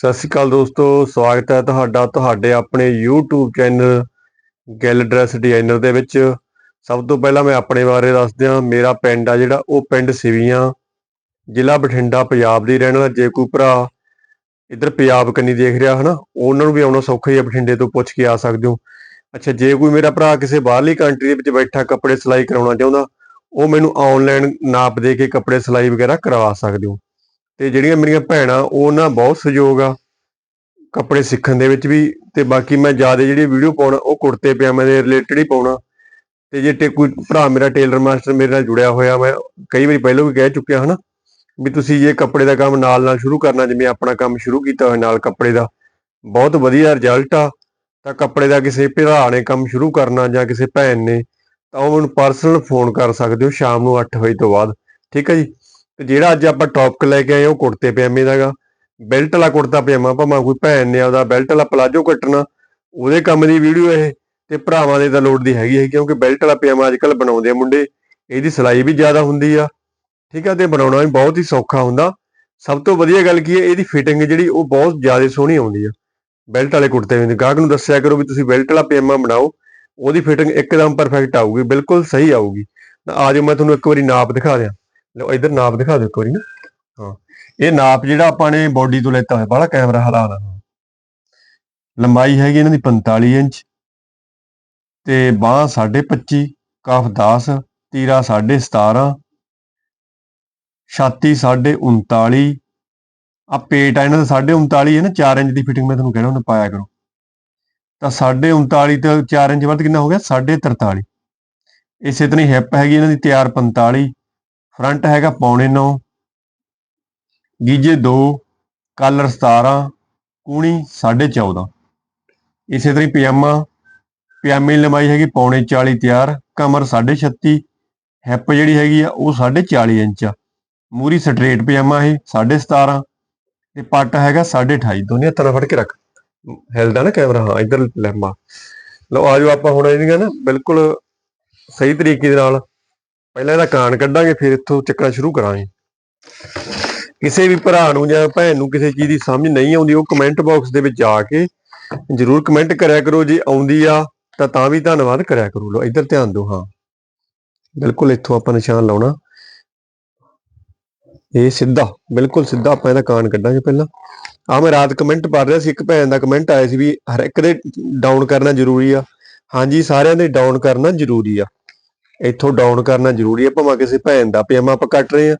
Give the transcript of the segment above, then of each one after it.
ਸਤਿ ਸ਼੍ਰੀ ਅਕਾਲ ਦੋਸਤੋ, ਸਵਾਗਤ ਹੈ ਤੁਹਾਡਾ ਤੁਹਾਡੇ ਆਪਣੇ YouTube ਚੈਨਲ ਗੈਲ ਡਰੈਸ ਡਿਜ਼ਾਈਨਰ ਦੇ ਵਿੱਚ। ਸਭ ਤੋਂ ਪਹਿਲਾਂ ਮੈਂ ਆਪਣੇ ਬਾਰੇ ਦੱਸ ਦਿਆਂ ਮੇਰਾ ਪਿੰਡ ਆ ਜਿਹੜਾ, ਉਹ ਪਿੰਡ ਸਿਵੀਆਂ, ਜ਼ਿਲ੍ਹਾ ਬਠਿੰਡਾ, ਪੰਜਾਬ ਦੀ ਰਹਿਣ ਵਾਲਾ। ਜੇ ਕੋਈ ਭਰਾ ਇੱਧਰ ਪੰਜਾਬ ਕੰਨੀ ਦੇਖ ਰਿਹਾ, ਹਨਾ, ਉਹਨਾਂ ਨੂੰ ਵੀ ਆਉਣਾ ਸੌਖਾ ਹੀ ਆ ਬਠਿੰਡੇ ਤੋਂ ਪੁੱਛ ਕੇ ਆ ਸਕਦੇ ਹੋ। ਅੱਛਾ, ਜੇ ਕੋਈ ਮੇਰਾ ਭਰਾ ਕਿਸੇ ਬਾਹਰਲੀ ਕੰਟਰੀ ਦੇ ਵਿੱਚ ਬੈਠਾ, ਕੱਪੜੇ ਸਿਲਾਈ ਕਰਾਉਣਾ ਚਾਹੁੰਦਾ, ਉਹ ਮੈਨੂੰ ਆਨਲਾਈਨ ਨਾਪ ਦੇ ਕੇ ਕੱਪੜੇ ਸਿਲਾਈ ਵਗੈਰਾ ਕਰਵਾ ਸਕਦੇ ਹੋ। ਤੇ ਜਿਹੜੀਆਂ ਮੇਰੀਆਂ ਭੈਣਾਂ ਉਹਨਾਂ ਬਹੁਤ ਸਹਿਯੋਗ ਆ। ਕੱਪੜੇ ਸਿੱਖਣ ਦੇ ਵਿੱਚ ਵੀ ਤੇ ਬਾਕੀ ਮੈਂ ਜ਼ਿਆਦਾ ਜਿਹੜੀ ਵੀਡੀਓ ਪਾਉਣਾ, ਉਹ ਕੁੜਤੇ ਪਜਾਮੇ ਦੇ ਰਿਲੇਟਡ ਹੀ ਪਾਉਣਾ। ਤੇ ਜੇ ਟੇ, ਕੋਈ ਭਰਾ ਮੇਰਾ ਟੇਲਰ ਮਾਸਟਰ ਮੇਰੇ ਨਾਲ ਜੁੜਿਆ ਹੋਇਆ, ਮੈਂ ਕਈ ਵਾਰੀ ਪਹਿਲਾਂ ਵੀ ਕਹਿ ਚੁੱਕਿਆ ਹਨਾ, ਵੀ ਤੁਸੀਂ ਜੇ ਕੱਪੜੇ ਦਾ ਕੰਮ ਨਾਲ ਨਾਲ ਸ਼ੁਰੂ ਕਰਨਾ, ਜਿਵੇਂ ਆਪਣਾ ਕੰਮ ਸ਼ੁਰੂ ਕੀਤਾ ਹੋਇਆ ਨਾਲ ਕੱਪੜੇ ਦਾ। ਬਹੁਤ ਵਧੀਆ ਰਿਜ਼ਲਟ ਆ। ਤਾਂ ਕੱਪੜੇ ਦਾ ਕਿਸੇ ਭਰਾ ਨੇ ਕੰਮ ਸ਼ੁਰੂ ਕਰਨਾ ਜਾਂ ਕਿਸੇ ਭੈਣ ਨੇ, ਤਾਂ ਉਹ ਮੈਨੂੰ ਪਰਸਨਲ ਫੋਨ ਕਰ ਸਕਦੇ ਹੋ ਸ਼ਾਮ ਨੂੰ 8 ਵਜੇ ਤੋਂ ਬਾਅਦ। ਠੀਕ ਹੈ ਜੀ? ਤੇ ਜਿਹੜਾ ਅੱਜ ਆਪਾਂ ਟੌਪਿਕ ਲੈ ਕੇ ਆਏ ਉਹ ਕੁੜਤੇ ਪਜਾਮੇ ਦਾਗਾ ਬੈਲਟ ਵਾਲਾ ਕੁੜਤਾ ਪਜਾਮਾ ਭਾਵੇਂ ਕੋਈ ਭੈਣ ਨੇ ਆਪਦਾ ਬੈਲਟ ਵਾਲਾ ਪਲਾਜੋ ਕੱਟਣਾ, ਉਹਦੇ ਕੰਮ ਦੀ ਵੀਡੀਓ ਇਹ, ਤੇ ਭਰਾਵਾਂ ਦੇ ਤਾਂ ਲੋੜ ਦੀ ਹੈਗੀ ਹੈ, ਕਿਉਂਕਿ ਬੈਲਟ ਵਾਲਾ ਪਜਾਮਾ ਅੱਜ ਕੱਲ ਬਣਾਉਂਦੇ ਆ ਮੁੰਡੇ, ਇਹਦੀ ਸਿਲਾਈ ਵੀ ਜ਼ਿਆਦਾ ਹੁੰਦੀ ਆ। ਠੀਕ ਆ, ਤੇ ਬਣਾਉਣਾ ਵੀ ਬਹੁਤ ਹੀ ਸੌਖਾ ਹੁੰਦਾ। ਸਭ ਤੋਂ ਵਧੀਆ ਗੱਲ ਕੀ ਹੈ, ਇਹਦੀ ਫਿਟਿੰਗ ਜਿਹੜੀ ਉਹ ਬਹੁਤ ਜ਼ਿਆਦਾ ਸੋਹਣੀ ਆਉਂਦੀ ਆ। ਬੈਲਟ ਵਾਲੇ ਕੁੜਤੇ ਦੇ ਗਾਹਕ ਨੂੰ ਦੱਸਿਆ ਕਰੋ ਵੀ ਤੁਸੀਂ ਬੈਲਟ ਵਾਲਾ ਪਜਾਮਾ ਬਣਾਓ, ਉਹਦੀ ਫਿਟਿੰਗ ਇੱਕਦਮ ਪਰਫੈਕਟ ਆਊਗੀ, ਬਿਲਕੁਲ ਸਹੀ ਆਊਗੀ। ਤਾਂ ਆ ਜਾਓ ਮੈਂ ਤੁਹਾਨੂੰ ਇੱਕ ਵਾਰੀ ਨਾਪ ਦਿਖਾ ਦਿਆਂ। ਲਓ, ਇਧਰ ਨਾਪ ਦਿਖਾ ਦਿਓ ਇੱਕ ਨਾ। ਹਾਂ, ਇਹ ਨਾਪ ਜਿਹੜਾ ਆਪਾਂ ਨੇ ਬਾਡੀ ਤੋਂ ਲੈਤਾ ਹੋਇਆ, ਬਾਹਲਾ ਕੈਮਰਾ ਹਲਾ ਲਾ ਲੰਬਾਈ ਹੈਗੀ ਇਹਨਾਂ ਦੀ 45 ਇੰਚ ਤੇ ਬਾਹ 25.5 ਕਫ 10 ਤੀਰਾ 17.5 ਛਾਤੀ 39.5 ਆ ਪੇਟ ਆ, ਇਹਨਾਂ ਦਾ 39.5 ਹੈ ਨਾ 4 ਇੰਚ ਦੀ ਫਿਟਿੰਗ ਮੈਂ ਤੁਹਾਨੂੰ ਕਹਿਣਾ ਉਹਨੇ ਪਾਇਆ ਕਰੋ। ਤਾਂ 39.5 ਤੇ 4 ਇੰਚ ਵੱਧ ਕਿੰਨਾ ਹੋ ਗਿਆ? 43.5 ਇਸੇ ਤਰ੍ਹਾਂ ਹੀ ਹਿੱਪ ਹੈਗੀ ਇਹਨਾਂ ਦੀ ਤਿਆਰ 45 ਫਰੰਟ ਹੈਗਾ ਪੌਣੇ 9 ਗੀਜੇ 2 ਕਾਲਰ 17 ਕੂਣੀ 14.5 ਇਸੇ ਤਰ੍ਹਾਂ ਪਜਾਮਾ, ਪਜਾਮੇ ਦੀ ਲੰਬਾਈ ਹੈਗੀ ਪੌਣੇ 40 ਤਿਆਰ, ਕਮਰ 36 ਹਿੱਪ ਜਿਹੜੀ ਹੈਗੀ ਆ ਉਹ 40 ਇੰਚ ਆ। ਮੂਰੀ ਸਟ੍ਰੇਟ ਪਜਾਮਾ ਇਹ 17.5 ਤੇ ਪੱਟ ਹੈਗਾ 28.5 ਦੋਨੇ ਹੱਥਾਂ ਨਾਲ ਫੜ ਕੇ ਰੱਖ। ਹਿਲਦਾ ਨਾ ਕੈਮਰਾ ਹਾਂ, ਇੱਧਰ ਲੰਮਾ। ਲਓ ਆਜੋ ਆਪਾਂ ਹੁਣ ਇਹਦੀਆਂ ਨਾ ਬਿਲਕੁਲ ਸਹੀ ਤਰੀਕੇ ਦੇ ਨਾਲ ਪਹਿਲਾਂ ਇਹਦਾ ਕਾਨ ਕੱਢਾਂਗੇ, ਫਿਰ ਇੱਥੋਂ ਚੱਕਣਾ ਸ਼ੁਰੂ ਕਰਾਂਗੇ। ਕਿਸੇ ਵੀ ਭਰਾ ਨੂੰ ਜਾਂ ਭੈਣ ਨੂੰ ਕਿਸੇ ਚੀਜ਼ ਦੀ ਸਮਝ ਨਹੀਂ ਆਉਂਦੀ, ਉਹ ਕਮੈਂਟ ਬਾਕਸ ਦੇ ਵਿੱਚ ਜਾ ਕੇ ਜਰੂਰ ਕਮੈਂਟ ਕਰਿਆ ਕਰੋ, ਜੇ ਆਉਂਦੀ ਆ ਤਾਂ ਤਾਂ ਵੀ ਧੰਨਵਾਦ ਕਰਿਆ ਕਰੋ। ਲੋ ਇੱਧਰ ਧਿਆਨ ਦਿਓ, ਹਾਂ। ਬਿਲਕੁਲ ਇੱਥੋਂ ਆਪਾਂ ਨਿਸ਼ਾਨ ਲਾਉਣਾ। ਇਹ ਸਿੱਧਾ, ਬਿਲਕੁਲ ਸਿੱਧਾ ਆਪਾਂ ਇਹਦਾ ਕਾਨ ਕੱਢਾਂਗੇ ਪਹਿਲਾਂ। ਆ ਮੈਂ ਰਾਤ ਕਮੈਂਟ ਪੜ ਰਿਹਾ ਸੀ, ਇੱਕ ਭੈਣ ਦਾ ਕਮੈਂਟ ਆਇਆ ਸੀ ਵੀ ਹਰ ਇੱਕ ਦੇ ਡਾਊਨ ਕਰਨਾ ਜ਼ਰੂਰੀ ਆ। ਹਾਂਜੀ, ਸਾਰਿਆਂ ਦੇ ਡਾਊਨ ਕਰਨਾ ਜ਼ਰੂਰੀ ਆ। ਇੱਥੋਂ ਡਾਊਨ ਕਰਨਾ ਜ਼ਰੂਰੀ ਹੈ, ਭਾਵੇਂ ਕਿਸੇ ਭੈਣ ਦਾ ਪਜਾਮਾ ਆਪਾਂ ਕੱਟ ਰਹੇ ਆ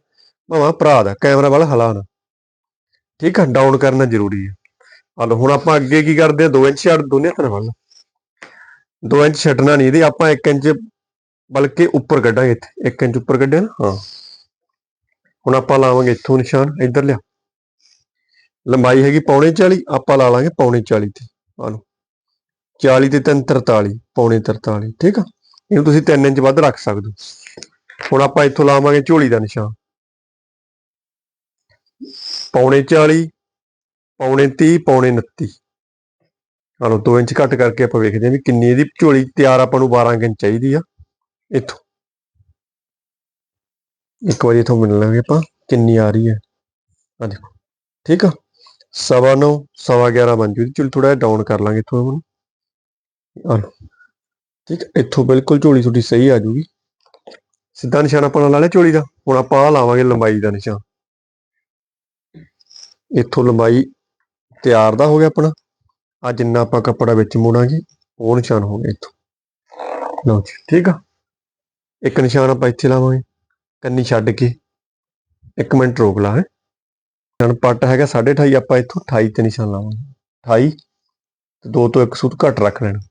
ਭਾਵੇਂ ਭਰਾ ਦਾ ਕੈਮਰਾ ਵਾਲਾ ਹਲਾਣਾ ਠੀਕ ਆ ਡਾਊਨ ਕਰਨਾ ਜ਼ਰੂਰੀ ਹੈ। ਹਲੋ ਹੁਣ ਆਪਾਂ ਅੱਗੇ ਕੀ ਕਰਦੇ ਆ 2 ਇੰਚ ਛੱਡ, ਦੋਨੇ ਤਰ੍ਹਾਂ ਵੱਲ 2 ਇੰਚ ਛੱਡਣਾ ਨਹੀਂ, ਇਹਦੇ ਆਪਾਂ 1 ਇੰਚ ਬਲਕਿ ਉੱਪਰ ਕੱਢਾਂਗੇ ਇੱਥੇ। 1 ਇੰਚ ਉੱਪਰ ਕੱਢਿਆ ਨਾ? ਹਾਂ। ਹੁਣ ਆਪਾਂ ਲਾਵਾਂਗੇ ਇੱਥੋਂ ਨਿਸ਼ਾਨ, ਇੱਧਰ ਲਿਆ। ਲੰਬਾਈ ਹੈਗੀ ਪੌਣੇ 40 ਆਪਾਂ ਲਾ ਲਾਂਗੇ ਪੌਣੇ 40 ਤੇ। ਆ ਲਓ। 40 ਤੇ 3 43 ਪੌਣੇ 43 ਠੀਕ ਆ? ਇਹਨੂੰ ਤੁਸੀਂ 3 ਇੰਚ ਵੱਧ ਰੱਖ ਸਕਦੇ ਹੋ। ਹੁਣ ਆਪਾਂ ਇੱਥੋਂ ਲਾਵਾਂਗੇ ਝੋਲੀ ਦਾ ਨਿਸ਼ਾਨ। ਪੌਣੇ 40 ਪੌਣੇ 30 ਪੌਣੇ 29 ਆਲੋ 2 ਇੰਚ ਘੱਟ ਕਰਕੇ ਆਪਾਂ ਵੇਖਦੇ ਹਾਂ ਵੀ ਕਿੰਨੀ ਇਹਦੀ ਝੋਲੀ ਤਿਆਰ ਆਪਾਂ ਨੂੰ 12 ਇੰਚ ਚਾਹੀਦੀ ਆ। ਇੱਥੋਂ। ਇੱਕ ਵਾਰੀ ਇੱਥੋਂ ਮਿਲ ਲਾਂਗੇ ਆਪਾਂ, ਕਿੰਨੀ ਆ ਰਹੀ ਹੈ। ਆ ਦੇਖੋ, ਠੀਕ ਆ? ਸਵਾ 9 ਸਵਾ 11 ਬਣ ਜੂ। ਚਲ ਥੋੜਾ ਡਾਊਨ ਕਰ ਲਾਂਗੇ ਇੱਥੋਂ ਹੁਣ। ਆਲੋ ਠੀਕ ਹੈ? ਇੱਥੋਂ ਬਿਲਕੁਲ ਝੋਲੀ ਤੁਹਾਡੀ ਸਹੀ ਆ ਜੂਗੀ ਸਿੱਧਾ ਨਿਸ਼ਾਨ ਆਪਾਂ ਲਾ ਲਿਆ ਝੋਲੀ ਦਾ? ਹੁਣ ਆਪਾਂ ਆ ਲਾਵਾਂਗੇ ਲੰਬਾਈ ਦਾ ਨਿਸ਼ਾਨ। ਇੱਥੋਂ ਲੰਬਾਈ ਤਿਆਰ ਦਾ ਹੋ ਗਿਆ ਆਪਣਾ। ਆ ਜਿੰਨਾ ਆਪਾਂ ਕੱਪੜਾ ਵਿੱਚ ਮੋੜਾਂਗੇ, ਉਹ ਨਿਸ਼ਾਨ ਹੋ ਗਿਆ ਇੱਥੋਂ। ਲਓ ਜੀ, ਠੀਕ ਆ? ਇੱਕ ਨਿਸ਼ਾਨ ਆਪਾਂ ਇੱਥੇ ਲਾਵਾਂਗੇ, ਕੰਨੀ ਛੱਡ ਕੇ। ਇੱਕ ਮਿੰਟ ਰੋਕ ਲਾ, ਹੈ। ਨਿਸ਼ਾਨ ਪੱਟ ਹੈਗਾ 28.5 ਆਪਾਂ ਇੱਥੋਂ 28 ਤੇ ਨਿਸ਼ਾਨ ਲਾਵਾਂਗੇ। 28 ਤੇ 2 ਤੋਂ 1 ਸੂਤ ਘੱਟ ਰੱਖ ਲੈਣਾ।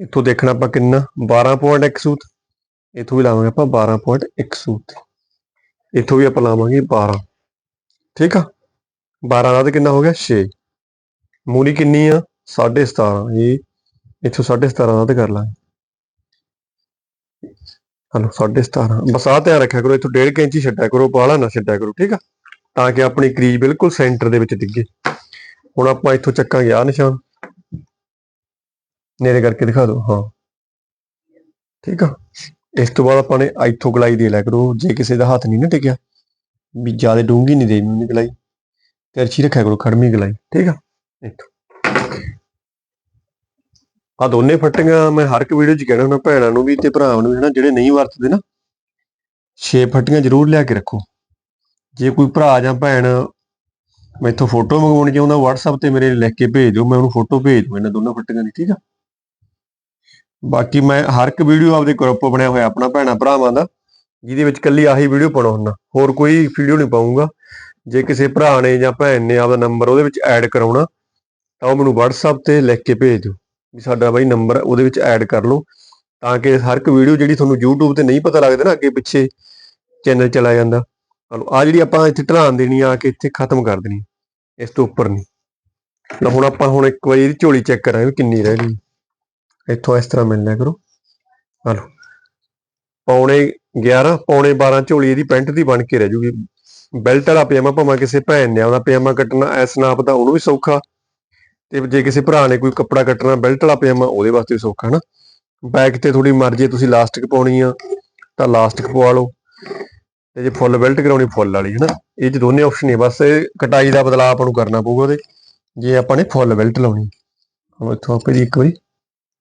ਇੱਥੋਂ ਦੇਖਣਾ ਆਪਾਂ ਕਿੰਨਾ 12.1 ਸੂਤ। ਇੱਥੋਂ ਵੀ ਲਾਵਾਂਗੇ ਆਪਾਂ 12.1 ਸੂਤ। ਇੱਥੋਂ ਵੀ ਆਪਾਂ ਲਾਵਾਂਗੇ 12 ਠੀਕ ਆ? 12 ਦਾ ਤੇ ਕਿੰਨਾ ਹੋ ਗਿਆ? 6 ਮੂਲੀ ਕਿੰਨੀ ਆ? 17.5 ਇਹ ਇੱਥੋਂ 17.5 ਦਾ ਤੇ ਕਰ ਲਾਂਗੇ। ਹਲੋ 17.5 ਬਸ ਆ ਧਿਆਨ ਰੱਖਿਆ ਕਰੋ, ਇੱਥੋਂ 1.5 ਇੰਚ ਹੀ ਛੱਡਿਆ ਕਰੋ ਬਾਹਲਾ ਨਾ ਛੱਡਿਆ ਕਰੋ, ਠੀਕ ਆ? ਤਾਂ ਕਿ ਆਪਣੀ ਕਰੀਜ਼ ਬਿਲਕੁਲ ਸੈਂਟਰ ਦੇ ਵਿੱਚ ਡਿੱਗੇ। ਹੁਣ ਆਪਾਂ ਇੱਥੋਂ ਚੱਕਾਂਗੇ ਆ ਨਿਸ਼ਾਨ। ਨੇੜੇ ਕਰਕੇ ਦਿਖਾ ਦਿਓ, ਹਾਂ। ਠੀਕ ਆ। ਇਸ ਤੋਂ ਬਾਅਦ ਆਪਾਂ ਨੇ ਇੱਥੋਂ ਗਲਾਈ ਦੇ ਲਿਆ ਕਰੋ। ਜੇ ਕਿਸੇ ਦਾ ਹੱਥ ਨਹੀਂ ਨਾ ਟਿਕਿਆ, ਵੀ ਜ਼ਿਆਦਾ ਡੂੰਗੀ ਨਹੀਂ ਦੇਣੀ ਉਹਨੇ ਗਲਾਈ ਤਿਰਛੀ ਰੱਖਿਆ ਕਰੋ, ਖੜਮੀ ਗਲਾਈ। ਠੀਕ ਆ? ਇੱਥੋਂ। ਆ ਦੋਨੇ ਫੱਟੀਆਂ ਮੈਂ ਹਰ ਇੱਕ ਵੀਡੀਓ 'ਚ ਕਹਿਣਾ ਹੁੰਦਾ, ਭੈਣਾਂ ਨੂੰ ਵੀ ਤੇ ਭਰਾਵਾਂ ਨੂੰ ਵੀ ਹਨਾ, ਜਿਹੜੇ ਨਹੀਂ ਵਰਤਦੇ ਨਾ, ਛੇ ਫੱਟੀਆਂ ਜ਼ਰੂਰ ਲਿਆ ਕੇ ਰੱਖੋ। ਜੇ ਕੋਈ ਭਰਾ ਜਾਂ ਭੈਣ ਮੈਥੋਂ ਫੋਟੋ ਮੰਗਵਾਉਣੀ ਚਾਹੁੰਦਾ WhatsApp ਤੇ ਮੇਰੇ ਲਿਖ ਕੇ ਭੇਜ ਦਿਓ, ਮੈਂ ਉਹਨੂੰ ਫੋਟੋ ਭੇਜ ਦੂੰ, ਇਹਨਾਂ ਦੋਨਾਂ ਫੱਟੀਆਂ ਦੀ, ਠੀਕ ਆ? ਬਾਕੀ ਮੈਂ ਹਰ ਇੱਕ ਵੀਡੀਓ ਆਪਦੇ ਗਰੁੱਪ ਬਣਿਆ ਹੋਇਆ ਆਪਣਾ ਭੈਣਾਂ ਭਰਾਵਾਂ ਦਾ, ਜਿਹਦੇ ਵਿੱਚ ਕੱਲੀ ਆਹੀ ਵੀਡੀਓ ਪਾਉਣਾ ਹੁੰਦਾ। ਹੋਰ ਕੋਈ ਵੀਡੀਓ ਨਹੀਂ ਪਾਉਂਗਾ ਜੇ ਕਿਸੇ ਭਰਾ ਨੇ ਜਾਂ ਭੈਣ ਨੇ ਆਪਦਾ ਨੰਬਰ ਉਹਦੇ ਵਿੱਚ ਐਡ ਕਰਾਉਣਾ, ਤਾਂ ਉਹ ਮੈਨੂੰ WhatsApp ਤੇ ਲਿਖ ਕੇ ਭੇਜ ਦਿਓ ਵੀ ਸਾਡਾ ਬਾਈ ਨੰਬਰ ਉਹਦੇ ਵਿੱਚ ਐਡ ਕਰ ਲਓ, ਤਾਂ ਕਿ ਹਰ ਇੱਕ ਵੀਡੀਓ ਜਿਹੜੀ ਤੁਹਾਨੂੰ YouTube ਤੇ ਨਹੀਂ ਪਤਾ ਲੱਗਦਾ ਨਾ, ਅੱਗੇ ਪਿੱਛੇ ਚੈਨਲ ਚਲਾ ਜਾਂਦਾ। ਆ ਜਿਹੜੀ ਆਪਾਂ ਇੱਥੇ ਢਲਾਨ ਦੇਣੀ ਆ ਕਿ ਇੱਥੇ ਖਤਮ ਕਰ ਦੇਣੀ, ਇਸ ਤੋਂ ਉੱਪਰ ਨਹੀਂ। ਤਾਂ ਹੁਣ ਆਪਾਂ ਹੁਣ ਇੱਕ ਵਾਰੀ ਇਹਦੀ ਝੋਲੀ ਚੈੱਕ ਕਰਾਂਗੇ ਕਿੰਨੀ ਰਹਿ ਗਈ। ਇੱਥੋਂ ਇਸ ਤਰ੍ਹਾਂ ਮਿਲ ਲਿਆ ਕਰੋ ਆ ਲਓ ਪੌਣੇ 11 ਪੌਣੇ 12 ਝੋਲੀ ਇਹਦੀ ਪੈਂਟ ਦੀ ਬਣ ਕੇ ਰਹਿ ਜੂਗੀ। ਬੈਲਟ ਵਾਲਾ ਪਜਾਮਾ ਭਾਵੇਂ ਕਿਸੇ ਭੈਣ ਨੇ ਆਉਂਦਾ ਪਜਾਮਾ ਕੱਟਣਾ ਐਸ ਨਾਪ ਦਾ ਉਹਨੂੰ ਵੀ ਸੌਖਾ। ਤੇ ਜੇ ਕਿਸੇ ਭਰਾ ਨੇ ਕੋਈ ਕੱਪੜਾ ਕੱਟਣਾ, ਬੈਲਟ ਵਾਲਾ ਪਜਾਮਾ, ਉਹਦੇ ਵਾਸਤੇ ਵੀ ਸੌਖਾ, ਹਨਾ? ਬੈਕ ਤੇ ਥੋੜੀ ਮਰਜ਼ੀ ਤੁਸੀਂ ਲਾਸਟਿਕ ਪਾਉਣੀ ਆ, ਤਾਂ ਲਾਸਟਿਕ ਪਵਾ ਲਓ। ਤੇ ਜੇ ਫੁੱਲ ਬੈਲਟ ਕਰਾਉਣੀ, ਫੁੱਲ ਵਾਲੀ, ਹਨਾ? ਇਹ ਚ ਦੋਨੇ ਆਪਸ਼ਨ ਨੇ, ਬਸ ਇਹ ਕਟਾਈ ਦਾ ਬਦਲਾਅ ਆਪਾਂ ਨੂੰ ਕਰਨਾ ਪਊਗਾ ਉਹਦੇ। ਜੇ ਆਪਾਂ ਨੇ ਫੁੱਲ ਬੈਲਟ ਲਾਉਣੀ ਹੁਣ ਇੱਥੋਂ ਆਪੇ ਦੀ ਇੱਕ ਵਾਰੀ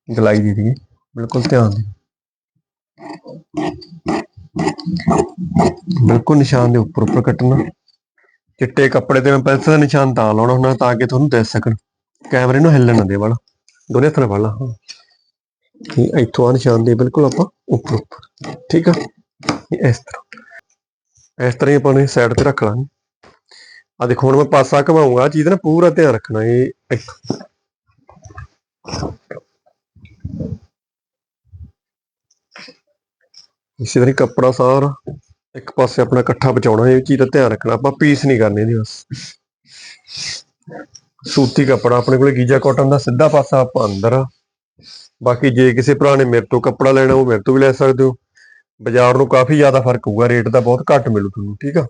ਗਲਾਈ ਦੇ ਦਈਏ ਬਿਲਕੁਲ ਧਿਆਨ ਦਿਓ। ਬਿਲਕੁਲ ਨਿਸ਼ਾਨ ਦੇ ਉੱਪਰ ਉੱਪਰ ਕੱਟਣਾ। ਚਿੱਟੇ ਕੱਪੜੇ ਤੇ ਮੈਂ ਪੈਨਸਲ ਦਾ ਨਿਸ਼ਾਨ ਤਾਂ ਲਾਉਣਾ ਹੁੰਦਾ ਤਾਂ ਕਿ ਤੁਹਾਨੂੰ ਦਿਖ ਸਕਣ। ਕੈਮਰੇ ਨੂੰ ਹਿੱਲਣ ਨਾ ਦੇ ਵਾਲਾ। ਦੋਨੇ ਹੱਥਾਂ ਨਾਲ ਫੜ ਲਾ। ਇੱਥੋਂ ਆ ਨਿਸ਼ਾਨ ਦੇ ਬਿਲਕੁਲ ਆਪਾਂ ਉੱਪਰ ਉੱਪਰ। ਠੀਕ ਆ? ਇਸ ਤਰ੍ਹਾਂ। ਇਸ ਤਰ੍ਹਾਂ ਹੀ ਆਪਾਂ ਨੇ ਸਾਈਡ ਤੇ ਰੱਖ ਲਾਂਗੇ। ਆ ਦੇਖੋ, ਹੁਣ ਮੈਂ ਪਾਸਾ ਘਮਾਉਂਗਾ ਆਹ ਚੀਜ਼ ਦਾ ਨਾ ਪੂਰਾ ਧਿਆਨ ਰੱਖਣਾ। ਇਹ ਇਸੇ ਤਰ੍ਹਾਂ ਕੱਪੜਾ ਸਾਰਾ, ਇੱਕ ਪਾਸੇ ਆਪਣਾ ਇਕੱਠਾ ਬਚਾਉਣਾ, ਇਹ ਚੀਜ਼ ਦਾ ਧਿਆਨ ਰੱਖਣਾ, ਆਪਾਂ ਪੀਸ ਨਹੀਂ ਕਰਨੇ ਇਹਦੀ ਬਸ। ਸੂਤੀ ਕੱਪੜਾ, ਆਪਣੇ ਕੋਲੇ ਗੀਜਾ ਕਾਟਨ ਦਾ ਸਿੱਧਾ ਪਾਸਾ ਆਪਾਂ ਅੰਦਰ। ਆ ਬਾਕੀ ਜੇ ਕਿਸੇ ਭਰਾ ਨੇ ਮੇਰੇ ਤੋਂ ਕੱਪੜਾ ਲੈਣਾ, ਉਹ ਮੇਰੇ ਤੋਂ ਵੀ ਲੈ ਸਕਦੇ ਹੋ। ਬਾਜ਼ਾਰ ਨੂੰ ਕਾਫੀ ਜ਼ਿਆਦਾ ਫ਼ਰਕ ਹੋਊਗਾ ਰੇਟ ਦਾ ਬਹੁਤ ਘੱਟ ਮਿਲੂ ਤੁਹਾਨੂੰ, ਠੀਕ ਆ?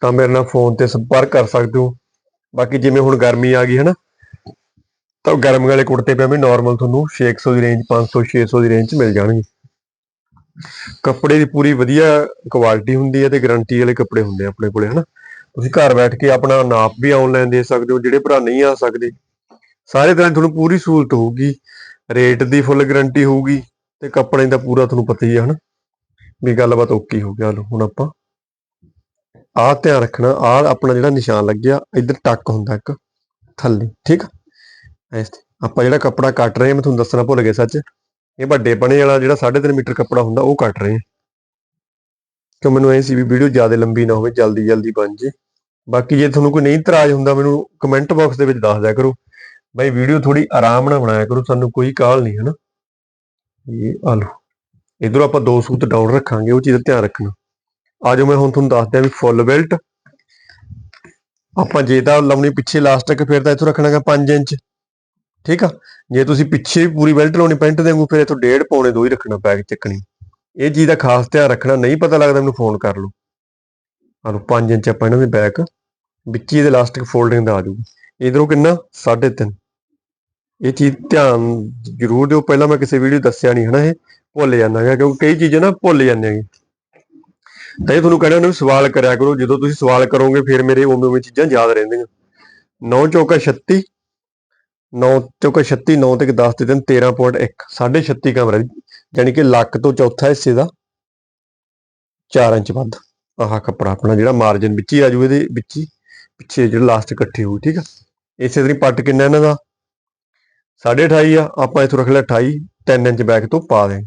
ਤਾਂ ਮੇਰੇ ਨਾਲ ਫੋਨ ਤੇ ਸੰਪਰਕ ਕਰ ਸਕਦੇ ਹੋ। ਬਾਕੀ ਜਿਵੇਂ ਹੁਣ ਗਰਮੀ ਆ ਗਈ ਹੈ ਨਾ ਤਾਂ ਗਰਮ ਵਾਲੇ ਕੁੜਤੇ ਪਜਾਮੇ ਨਾਰਮਲ ਤੁਹਾਨੂੰ 600 ਦੀ ਰੇਂਜ 500 600 ਦੀ ਰੇਂਜ 'ਚ ਮਿਲ ਜਾਣਗੇ। ਕੱਪੜੇ ਦੀ ਪੂਰੀ ਵਧੀਆ ਕੁਆਲਿਟੀ ਹੁੰਦੀ ਹੈ ਤੇ ਗਾਰੰਟੀ ਵਾਲੇ ਕੱਪੜੇ ਹੁੰਦੇ ਆ ਆਪਣੇ ਕੋਲੇ, ਹਨਾ? ਤੁਸੀਂ ਘਰ ਬੈਠ ਕੇ ਆਪਣਾ ਨਾਪ ਵੀ ਆਨਲਾਈਨ ਦੇ ਸਕਦੇ ਹੋ, ਜਿਹੜੇ ਭਰਾ ਨਹੀਂ ਆ ਸਕਦੇ। ਸਾਰੇ ਤਰ੍ਹਾਂ ਦੀ ਤੁਹਾਨੂੰ ਪੂਰੀ ਸਹੂਲਤ ਹੋਊਗੀ। ਰੇਟ ਦੀ ਫੁੱਲ ਗਾਰੰਟੀ ਹੋਊਗੀ ਤੇ ਕੱਪੜੇ ਦਾ ਪੂਰਾ ਤੁਹਾਨੂੰ ਪਤਾ ਹੀ ਹੈ, ਹਨਾ? ਵੀ ਗੱਲਬਾਤ ਓਕੇ ਹੋ ਗਿਆ ਹੁਣ ਆਪਾਂ ਆਹ ਧਿਆਨ ਰੱਖਣਾ, ਆਹ ਆਪਣਾ ਜਿਹੜਾ ਨਿਸ਼ਾਨ ਲੱਗਿਆ, ਇੱਧਰ ਟੱਕ ਹੁੰਦਾ ਇੱਕ, ਥੱਲੇ, ਠੀਕ ਆ? ਇਸ ਤੇ। ਆਪਾਂ ਜਿਹੜਾ ਕੱਪੜਾ ਕੱਟ ਰਹੇ ਹਾਂ, ਮੈਂ ਤੁਹਾਨੂੰ ਦੱਸਣਾ ਭੁੱਲ ਗਿਆ ਸੱਚ। ਇਹ ਵੱਡੇ ਬਣੇ ਵਾਲਾ ਜਿਹੜਾ 3.5 ਮੀਟਰ ਕੱਪੜਾ ਹੁੰਦਾ, ਉਹ ਕੱਟ ਰਹੇ ਹਾਂ। ਕਿਉਂ ਮੈਨੂੰ ਐ ਸੀ ਵੀ ਵੀਡੀਓ ਜ਼ਿਆਦਾ ਲੰਬੀ ਨਾ ਹੋਵੇ, ਜਲਦੀ ਜਲਦੀ ਬਣ ਜੇ। ਬਾਕੀ ਜੇ ਤੁਹਾਨੂੰ ਕੋਈ ਨਹੀਂ ਇਤਰਾਜ਼ ਹੁੰਦਾ, ਮੈਨੂੰ ਕਮੈਂਟ ਬਾਕਸ ਦੇ ਵਿੱਚ ਦੱਸ ਦਿਆ ਕਰੋ। ਬਈ ਵੀਡੀਓ ਥੋੜੀ ਆਰਾਮ ਨਾਲ ਬਣਾਇਆ ਕਰੋ, ਸਾਨੂੰ ਕੋਈ ਕਾਲ ਨਹੀਂ, ਹਨਾ? ਇਹ ਆ ਲਓ। ਇਧਰੋਂ ਆਪਾਂ ਦੋ ਸੂਤ ਡਾਊਨ ਰੱਖਾਂਗੇ, ਉਹ ਚੀਜ਼ ਦਾ ਧਿਆਨ ਰੱਖਣਾ। ਆਜੋ ਮੈਂ ਹੁਣ ਤੁਹਾਨੂੰ ਦੱਸਦਿਆਂ ਵੀ ਫੁੱਲ ਬੈਲਟ ਆਪਾਂ ਜੇ ਤਾਂ ਲਾਉਣੀ ਪਿੱਛੇ ਲਾਸਟਿਕ ਫਿਰ ਤਾਂ ਇੱਥੋਂ ਰੱਖਣਾਗਾ 5 ਇੰਚ। ਠੀਕ ਆ? ਜੇ ਤੁਸੀਂ ਪਿੱਛੇ ਵੀ ਪੂਰੀ ਬੈਲਟ ਲਾਉਣੀ, ਪੈਂਟ ਦੇ ਵਾਂਗੂ, ਫਿਰ ਇੱਥੋਂ ਡੇਢ ਪੌਣੇ ਦੋ ਹੀ ਰੱਖਣਾ ਬੈਗ ਚੱਕਣੀ। ਇਹ ਚੀਜ਼ ਦਾ ਖਾਸ ਧਿਆਨ ਰੱਖਣਾ, ਨਹੀਂ ਪਤਾ ਲੱਗਦਾ ਮੈਨੂੰ ਫੋਨ ਕਰ ਲਓ। ਆ ਲਓ 5 ਇੰਚ ਆਪਾਂ ਇਹਨਾਂ ਦੇ ਬੈਕ ਵਿੱਚ ਹੀ ਇਹਦੇ ਲਾਸਟਿਕ ਫੋਲਡਿੰਗ ਦਾ ਆ ਜਾਊਗਾ। ਇਧਰੋਂ ਕਿੰਨਾ? 3.5 ਇਹ ਚੀਜ਼ ਧਿਆਨ ਜ਼ਰੂਰ ਦਿਓ। ਪਹਿਲਾਂ ਮੈਂ ਕਿਸੇ ਵੀਡੀਓ ਦੱਸਿਆ ਨਹੀਂ, ਹਨਾ ਇਹ? ਭੁੱਲ ਜਾਂਦਾ ਗਾ ਕਿਉਂਕਿ ਕਈ ਚੀਜ਼ਾਂ ਨਾ ਭੁੱਲ ਜਾਂਦੇ ਹੈਗੇ। ਤਾਂ ਇਹ ਤੁਹਾਨੂੰ ਕਹਿਣਾ, ਉਹਨੂੰ ਸਵਾਲ ਕਰਿਆ ਕਰੋ। ਜਦੋਂ ਤੁਸੀਂ ਸਵਾਲ ਕਰੋਗੇ, ਫਿਰ ਮੇਰੇ ਉਵੇਂ ਉਵੇਂ ਚੀਜ਼ਾਂ ਯਾਦ ਰਹਿੰਦੀਆਂ। 9 ਚੌਕਾ 36 9 ਚੌਕਾ 36 9 ਤੇ 10 ਤੇ 3 13.1 36 ਕਮਰਾ ਯਾਨੀ ਕਿ ਲੱਕ ਤੋਂ ਚੌਥਾ ਹਿੱਸੇ ਦਾ 4 ਇੰਚ ਵੱਧ। ਆਹ ਕੱਪੜਾ ਆਪਣਾ ਜਿਹੜਾ ਮਾਰਜਨ ਵਿੱਚ ਹੀ ਆ ਜੂ ਇਹਦੇ ਵਿੱਚ ਹੀ ਪਿੱਛੇ ਜਿਹੜਾ ਲਾਸਟ ਇਕੱਠੇ ਹੋਊ, ਠੀਕ ਆ? ਇਸੇ ਤਰ੍ਹਾਂ ਪੱਟ ਕਿੰਨਾ ਇਹਨਾਂ ਦਾ? 28.5 ਆ, ਆਪਾਂ ਇੱਥੋਂ ਰੱਖ ਲਿਆ 28 3 ਇੰਚ ਬੈਕ ਤੋਂ ਪਾ ਦੇ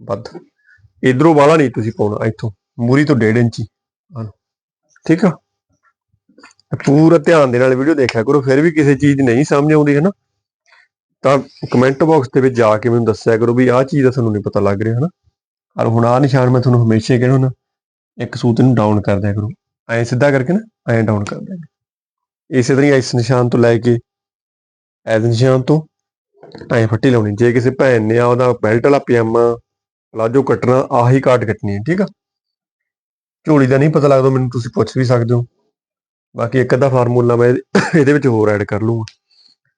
ਵੱਧ। ਇਧਰੋਂ ਵਾਲਾ ਨਹੀਂ ਤੁਸੀਂ ਪਾਉਣਾ ਇੱਥੋਂ, ਮੂਰੀ ਤੋਂ 1.5 ਇੰਚ ਠੀਕ ਆ? ਪੂਰਾ ਧਿਆਨ ਦੇ ਨਾਲ ਵੀਡੀਓ ਦੇਖਿਆ ਕਰੋ, ਫਿਰ ਵੀ ਕਿਸੇ ਚੀਜ਼ ਨਹੀਂ ਸਮਝ ਆਉਂਦੀ ਹੈ ਨਾ ਤਾਂ ਕਮੈਂਟ ਬਾਕਸ ਦੇ ਵਿੱਚ ਜਾ ਕੇ ਮੈਨੂੰ ਦੱਸਿਆ ਕਰੋ ਵੀ ਆਹ ਚੀਜ਼ ਦਾ ਤੁਹਾਨੂੰ ਨਹੀਂ ਪਤਾ ਲੱਗ ਰਿਹਾ, ਹਨਾ? ਔਰ ਹੁਣ ਆਹ ਨਿਸ਼ਾਨ ਮੈਂ ਤੁਹਾਨੂੰ ਹਮੇਸ਼ਾ ਹੀ ਕਹਿਣਾ ਹੁੰਦਾ, ਇੱਕ ਸੂਤ ਨੂੰ ਡਾਊਨ ਕਰ ਦਿਆ ਕਰੋ। ਐਂ ਸਿੱਧਾ ਕਰਕੇ ਨਾ, ਐਂ ਡਾਊਨ ਕਰ ਦਿਆ ਇਸੇ ਤਰ੍ਹਾਂ ਇਸ ਨਿਸ਼ਾਨ ਤੋਂ ਲੈ ਕੇ ਐਸ ਨਿਸ਼ਾਨ ਤੋਂ ਐਂ ਫੱਟੀ ਲਾਉਣੀ, ਜੇ ਕਿਸੇ ਭੈਣ ਨੇ ਆ ਉਹਦਾ ਬੈਲਟ ਵਾਲਾ ਪਜਾਮਾ ਪਲਾਜੋ ਕੱਟਣਾ, ਆਹੀ ਕਾਟ ਕੱਟਣੀ ਹੈ, ਠੀਕ ਆ? ਝੋਲੀ ਦਾ ਨਹੀਂ ਪਤਾ ਲੱਗਦਾ, ਮੈਨੂੰ ਤੁਸੀਂ ਪੁੱਛ ਵੀ ਸਕਦੇ ਹੋ। ਬਾਕੀ ਇੱਕ ਅੱਧਾ ਫਾਰਮੂਲਾ ਮੈਂ ਇਹਦੇ- ਵਿੱਚ ਹੋਰ ਐਡ ਕਰ ਲੂੰਗਾ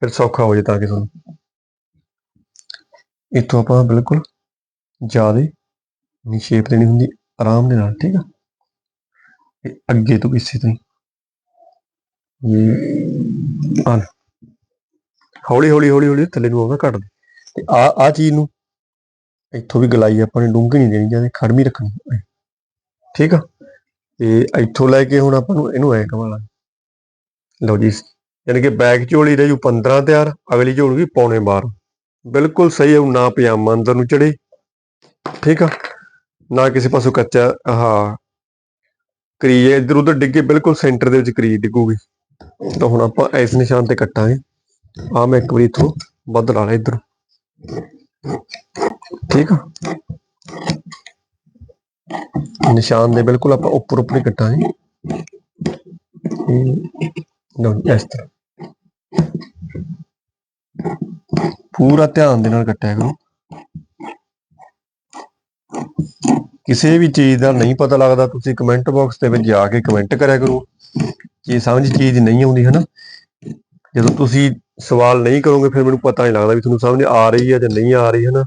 ਫਿਰ ਸੌਖਾ ਹੋ ਜੇ ਤਾਂ ਕਿ ਤੁਹਾਨੂੰ। ਇੱਥੋਂ ਆਪਾਂ ਬਿਲਕੁਲ ਜ਼ਿਆਦਾ ਨੀ ਸ਼ੇਪ ਦੇਣੀ ਹੁੰਦੀ ਆਰਾਮ ਦੇ ਨਾਲ ਠੀਕ ਆ? ਤੇ ਅੱਗੇ ਤੋਂ ਇਸੇ ਤਰ੍ਹਾਂ ਹੀ। ਹਮ, ਹੌਲੀ ਹੌਲੀ ਹੌਲੀ ਹੌਲੀ ਥੱਲੇ ਨੂੰ ਆਉਂਦਾ ਘੱਟ। ਤੇ ਆ ਆ ਚੀਜ਼ ਨੂੰ ਇੱਥੋਂ ਵੀ ਗਲਾਈ ਆਪਾਂ ਨੇ ਡੂੰਘੀ ਨਹੀਂ ਦੇਣੀ ਜਾਂਦੇ ਖੜਮੀ ਰੱਖਣੀ। ਠੀਕ ਆ? ਤੇ ਇੱਥੋਂ ਲੈ ਕੇ ਹੁਣ ਆਪਾਂ ਨੂੰ ਇਹਨੂੰ ਐ ਕਮਾਲਾ ਲਓ ਜੀ, ਯਾਨੀ ਕਿ ਬੈਕ ਝੋਲੀ ਰਹੀ 15 ਤਿਆਰ, ਅਗਲੀ ਝੋਲ ਵੀ ਪੌਣੇ 12 ਬਿਲਕੁਲ ਸਹੀ ਹੈ ਨਾ ਪਜਾਮਾ ਅੰਦਰ ਨੂੰ ਚੜੇ ਠੀਕ ਆ? ਨਾ ਕਿਸੇ ਪਾਸੋਂ ਕੱਚਾ ਹਾਂ ਕਰੀਜ ਇੱਧਰ ਉਧਰ ਡਿੱਗੇ, ਬਿਲਕੁਲ ਸੈਂਟਰ ਦੇ ਵਿੱਚ ਕਰੀਜ ਡਿੱਗੂਗੀ। ਤਾਂ ਹੁਣ ਆਪਾਂ ਇਸ ਨਿਸ਼ਾਨ ਤੇ ਕੱਟਾਂਗੇ। ਆ ਮੈਂ ਇੱਕ ਵਾਰੀ ਇਥੋਂ ਵੱਧ ਲਾ ਲਿਆ ਇੱਧਰ। ਠੀਕ ਆ? ਨਿਸ਼ਾਨ ਦੇ ਬਿਲਕੁਲ ਆਪਾਂ ਉੱਪਰ ਉੱਪਰ ਹੀ ਕੱਟਾਂਗੇ ਲਓ ਇਸ ਤਰ੍ਹਾਂ। ਪੂਰਾ ਧਿਆਨ ਦੇ ਨਾਲ ਕੱਟਿਆ ਕਰੋ। ਕਿਸੇ ਵੀ ਚੀਜ਼ ਦਾ ਨਹੀਂ ਪਤਾ ਲੱਗਦਾ, ਤੁਸੀਂ ਕਮੈਂਟ ਬਾਕਸ ਦੇ ਵਿੱਚ ਜਾ ਕੇ ਕਮੈਂਟ ਕਰਿਆ ਕਰੋ। ਜੇ ਸਮਝ ਚੀਜ਼ ਨਹੀਂ ਆਉਂਦੀ ਹੈ ਨਾ ਜਦੋਂ ਤੁਸੀਂ ਸਵਾਲ ਨਹੀਂ ਕਰੋਗੇ, ਫਿਰ ਮੈਨੂੰ ਪਤਾ ਨਹੀਂ ਲੱਗਦਾ ਵੀ ਤੁਹਾਨੂੰ ਸਮਝ ਆ ਰਹੀ ਹੈ ਜਾਂ ਨਹੀਂ ਆ ਰਹੀ ਹੈ ਨਾ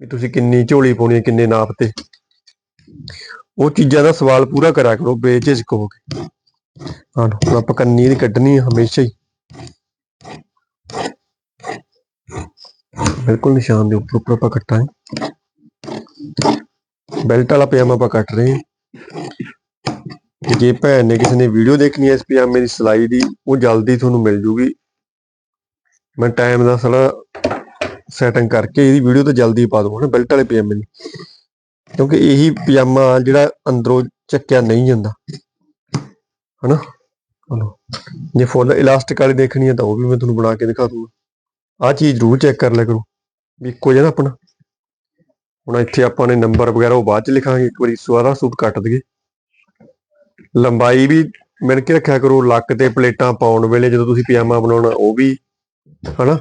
ਵੀ ਤੁਸੀਂ ਕਿੰਨੀ ਝੋਲੀ ਪਾਉਣੀ ਹੈ, ਕਿੰਨੇ ਨਾਪ ਤੇ। ਉਹ ਚੀਜ਼ਾਂ ਦਾ ਸਵਾਲ ਪੂਰਾ ਕਰਿਆ ਕਰੋ, ਬੇਝਿਜਕ ਹੋ ਕੇ। ਹਾਂ ਹੁਣ ਆਪਾਂ ਕੰਨੀ ਦੀ ਕੱਢਣੀ ਹਮੇਸ਼ਾ ਹੀ। ਬਿਲਕੁਲ ਨਿਸ਼ਾਨ ਦੇ ਉੱਪਰ ਉੱਪਰ ਆਪਾਂ ਕੱਟਾਂਗੇ। ਬੈਲਟ ਵਾਲਾ ਪਜਾਮਾ ਆਪਾਂ ਕੱਟ ਰਹੇ ਹਾਂ। ਜੇ ਭੈਣ ਨੇ ਕਿਸੇ ਨੇ ਵੀਡੀਓ ਦੇਖਣੀ ਹੈ ਇਸ ਪਜਾਮੇ ਦੀ ਸਿਲਾਈ ਦੀ, ਉਹ ਜਲਦੀ ਤੁਹਾਨੂੰ ਮਿਲ ਜੂਗੀ। ਮੈਂ ਟਾਈਮ ਦਾ ਸਾਰਾ ਸੈਟਿੰਗ ਕਰਕੇ ਇਹਦੀ ਵੀਡੀਓ ਤਾਂ ਜਲਦੀ ਪਾ ਦੂੰਗਾ ਨਾ, ਬੈਲਟ ਵਾਲੇ ਪਜਾਮੇ ਦੀ। ਕਿਉਂਕਿ ਇਹੀ ਪਜਾਮਾ ਜਿਹੜਾ ਅੰਦਰੋਂ ਚੱਕਿਆ ਨਹੀਂ ਜਾਂਦਾ। ਹਨਾ? ਹਲੋ। ਜੇ ਫੁੱਲ ਇਲਾਸਟਿਕ ਵਾਲੀ ਦੇਖਣੀ ਹੈ ਤਾਂ ਉਹ ਵੀ ਮੈਂ ਤੁਹਾਨੂੰ ਬਣਾ ਕੇ ਦਿਖਾ ਦੂੰਗਾ। ਆਹ ਚੀਜ਼ ਜ਼ਰੂਰ ਚੈੱਕ ਕਰ ਲਿਆ ਕਰੋ। ਵੀ ਇੱਕੋ ਜਿਹਾ ਨਾ ਆਪਣਾ। ਹੁਣ ਇੱਥੇ ਆਪਾਂ ਨੇ ਨੰਬਰ ਵਗੈਰਾ ਉਹ ਬਾਅਦ ਚ ਲਿਖਾਂਗੇ। ਇੱਕ ਵਾਰੀ ਸਾਰਾ ਸੂਟ ਕੱਟ ਦਈਏ। ਲੰਬਾਈ ਵੀ ਮਿਣ ਕੇ ਰੱਖਿਆ ਕਰੋ। ਲੱਕ ਤੇ ਪਲੇਟਾਂ ਪਾਉਣ ਵੇਲੇ ਜਦੋਂ ਤੁਸੀਂ ਪਜਾਮਾ ਬਣਾਉਣਾ, ਉਹ ਵੀ, ਹਨਾ?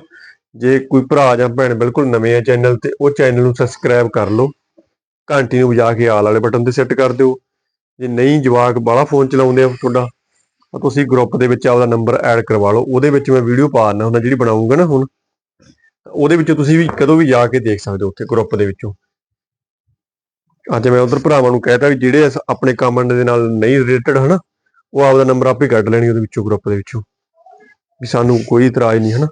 ਜੇ ਕੋਈ ਭਰਾ ਜਾਂ ਭੈਣ ਬਿਲਕੁਲ ਨਵੇਂ ਆ ਚੈਨਲ ਤੇ, ਉਹ ਚੈਨਲ ਨੂੰ ਸਬਸਕ੍ਰਾਈਬ ਕਰ ਲਓ। ਘੰਟੀ ਨੂੰ ਵਜਾ ਕੇ ਆਲ ਵਾਲੇ ਬਟਨ ਤੇ ਸੈੱਟ ਕਰ ਦਿਓ। ਜੇ ਨਹੀਂ ਜਵਾਕ ਬਾਹਲਾ ਫੋਨ ਚਲਾਉਂਦੇ ਆ ਤੁਹਾਡਾ, ਤਾਂ ਤੁਸੀਂ ਗਰੁੱਪ ਦੇ ਵਿੱਚ ਆਪਦਾ ਨੰਬਰ ਐਡ ਕਰਵਾ ਲਓ। ਉਹਦੇ ਵਿੱਚ ਮੈਂ ਵੀਡੀਓ ਪਾ ਦਿੰਦਾ ਹੁੰਦਾ, ਜਿਹੜੀ ਬਣਾਉਂਗਾ ਨਾ ਹੁਣ। ਉਹਦੇ ਵਿੱਚੋਂ ਤੁਸੀਂ ਵੀ ਕਦੋਂ ਵੀ ਜਾ ਕੇ ਦੇਖ ਸਕਦੇ ਹੋ ਉੱਥੇ ਗਰੁੱਪ ਦੇ ਵਿੱਚੋਂ। ਅੱਜ ਮੈਂ ਉਧਰ ਭਰਾਵਾਂ ਨੂੰ ਕਹਿਤਾ ਵੀ ਜਿਹੜੇ ਆਪਣੇ ਕਮੈਂਟ ਦੇ ਨਾਲ ਨਹੀਂ ਰਿਲੇਟਡ ਹਨਾ, ਉਹ ਆਪਦਾ ਨੰਬਰ ਆਪੇ ਕੱਢ ਲੈਣੀ ਉਹਦੇ ਵਿੱਚੋਂ ਗਰੁੱਪ ਦੇ ਵਿੱਚੋਂ। ਵੀ ਸਾਨੂੰ ਕੋਈ ਇਤਰਾਜ਼ ਨਹੀਂ ਹਨਾ,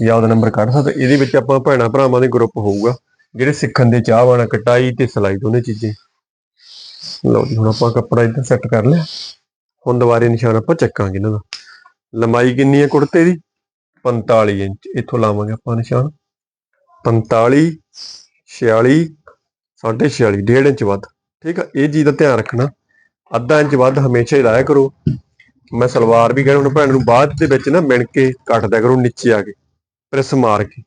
ਵੀ ਆਪਦਾ ਨੰਬਰ ਕੱਢ ਸਕਦਾ। ਇਹਦੇ ਵਿੱਚ ਆਪਾਂ ਭੈਣਾ ਭਰਾਵਾਂ ਦੇ ਗਰੁੱਪ ਹੋਊਗਾ। ਜਿਹੜੇ ਸਿੱਖਣ ਦੇ ਚਾਹਵਾਨ ਵਾਲਾ ਕਟਾਈ ਤੇ ਸਿਲਾਈ ਦੋਨੇ ਚੀਜ਼ਾਂ। ਲਓ ਜੀ, ਹੁਣ ਆਪਾਂ ਕੱਪੜਾ ਇੱਧਰ ਸੈੱਟ ਕਰ ਲਿਆ। ਹੁਣ ਦੁਬਾਰੇ ਨਿਸ਼ਾਨ ਆਪਾਂ ਚੱਕਾਂਗੇ ਇਹਨਾਂ ਦਾ। ਲੰਬਾਈ ਕਿੰਨੀ ਹੈ ਕੁੜਤੇ ਦੀ? 45 ਇੰਚ। ਇੱਥੋਂ ਲਾਵਾਂਗੇ ਆਪਾਂ ਨਿਸ਼ਾਨ। 45 46 46 ਡੇਢ ਇੰਚ ਵੱਧ। ਠੀਕ ਆ, ਇਹ ਚੀਜ਼ ਦਾ ਧਿਆਨ ਰੱਖਣਾ। ਅੱਧਾ ਇੰਚ ਵੱਧ ਹਮੇਸ਼ਾ ਹੀ ਲਾਇਆ ਕਰੋ। ਮੈਂ ਸਲਵਾਰ ਵੀ ਕਹਿੰਦਾ, ਹੁਣ ਭੈਣ ਨੂੰ ਬਾਅਦ ਦੇ ਵਿੱਚ ਨਾ ਮਿਣ ਕੇ ਕੱਟ ਦਿਆ ਕਰੋ, ਨੀਚੇ ਆ ਕੇ, ਪ੍ਰੈਸ ਮਾਰ ਕੇ।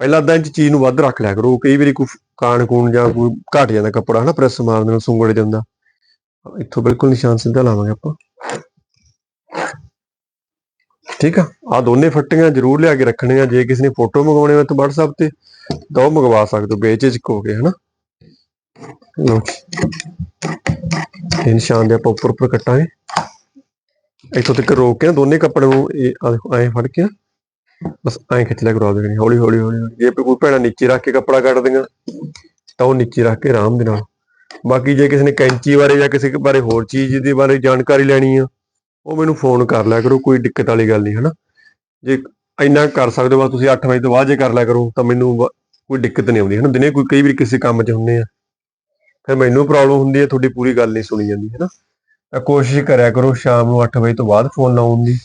ਪਹਿਲਾਂ ਅੱਧਾ ਇੰਚ ਚੀਜ਼ ਨੂੰ ਵੱਧ ਰੱਖ ਲਿਆ ਕਰੋ ਕਈ ਵਾਰੀ ਕੋਈ ਕਾਣ ਕੂਣ ਜਾਂ ਕੋਈ ਘਟ ਜਾਂਦਾ ਕੱਪੜਾ, ਹਨਾ, ਪ੍ਰੈਸ ਮਾਰਨ ਨਾਲ ਸੁੰਗੜ ਜਾਂਦਾ। ਇੱਥੋਂ ਬਿਲਕੁਲ ਨਿਸ਼ਾਨ ਸਿੱਧਾ ਲਾਵਾਂਗੇ ਆਪਾਂ। ਠੀਕ ਆ ਆ ਦੋਨੇ ਫੱਟੀਆਂ ਜ਼ਰੂਰ ਲਿਆ ਕੇ ਰੱਖਣੀਆਂ, ਜੇ ਕਿਸੇ ਨੇ ਫੋਟੋ ਮੰਗਵਾਉਣੀ ਹੋਵੇ ਤਾਂ WhatsApp ਤੇ, ਤਾਂ ਉਹ ਮੰਗਵਾ ਸਕਦੇ ਹੋ ਬੇਚਿਜਕ ਹੋ ਕੇ ਹਨਾ। ਲਓ ਇਹ ਨਿਸ਼ਾਨ ਦੇ ਆਪਾਂ ਉੱਪਰ ਉੱਪਰ ਕੱਟਾਂਗੇ। ਇੱਥੋਂ ਤੱਕ ਰੋਕ ਕੇ ਨਾ, ਦੋਨੇ ਕੱਪੜੇ ਨੂੰ ਇਹ ਐਂ ਫੜ ਕੇ ਨਾ। ਬਸ ਐਂ ਖਿੱਚ ਲਿਆ ਕਰਵਾ ਦੇਣੀ ਹੌਲੀ ਹੌਲੀ ਹੌਲੀ ਜੇ ਕੋਈ ਭੈਣਾਂ ਨੀਚੇ ਰੱਖ ਕੇ ਕੱਪੜਾ ਕੱਟ ਦਿੰਗਾ ਤਾਂ ਉਹ ਨੀਚੇ ਰੱਖ ਕੇ ਆਰਾਮ ਦੇ ਨਾਲ। ਬਾਕੀ ਜੇ ਕਿਸੇ ਨੇ ਕੈਂਚੀ ਬਾਰੇ ਜਾਂ ਕਿਸੇ ਬਾਰੇ ਹੋਰ ਚੀਜ਼ ਦੇ ਬਾਰੇ ਜਾਣਕਾਰੀ ਲੈਣੀ ਆ, ਉਹ ਮੈਨੂੰ ਫੋਨ ਕਰ ਲਿਆ ਕਰੋ, ਕੋਈ ਦਿੱਕਤ ਵਾਲੀ ਗੱਲ ਨਹੀਂ ਹਨਾ? ਜੇ ਇੰਨਾ ਕਰ ਸਕਦੇ ਹੋ ਤੁਸੀਂ 8 ਵਜੇ ਤੋਂ ਬਾਅਦ ਜੇ ਕਰ ਲਿਆ ਕਰੋ, ਤਾਂ ਮੈਨੂੰ ਕੋਈ ਦਿੱਕਤ ਨਹੀਂ ਆਉਂਦੀ, ਹਨਾ? ਦਿਨੇ ਕੋਈ ਕਈ ਵਾਰੀ ਕਿਸੇ ਕੰਮ 'ਚ ਹੁੰਦੇ ਆ, ਫਿਰ ਮੈਨੂੰ ਪ੍ਰੋਬਲਮ ਹੁੰਦੀ ਹੈ ਤੁਹਾਡੀ ਪੂਰੀ ਗੱਲ ਨਹੀਂ ਸੁਣੀ ਜਾਂਦੀ, ਹਨਾ? ਤਾਂ ਕੋਸ਼ਿਸ਼ ਕਰਿਆ ਕਰੋ, ਸ਼ਾਮ ਨੂੰ 8 ਵਜੇ ਤੋਂ ਬਾਅਦ ਫੋਨ ਲਾਉਣ ਦੀ।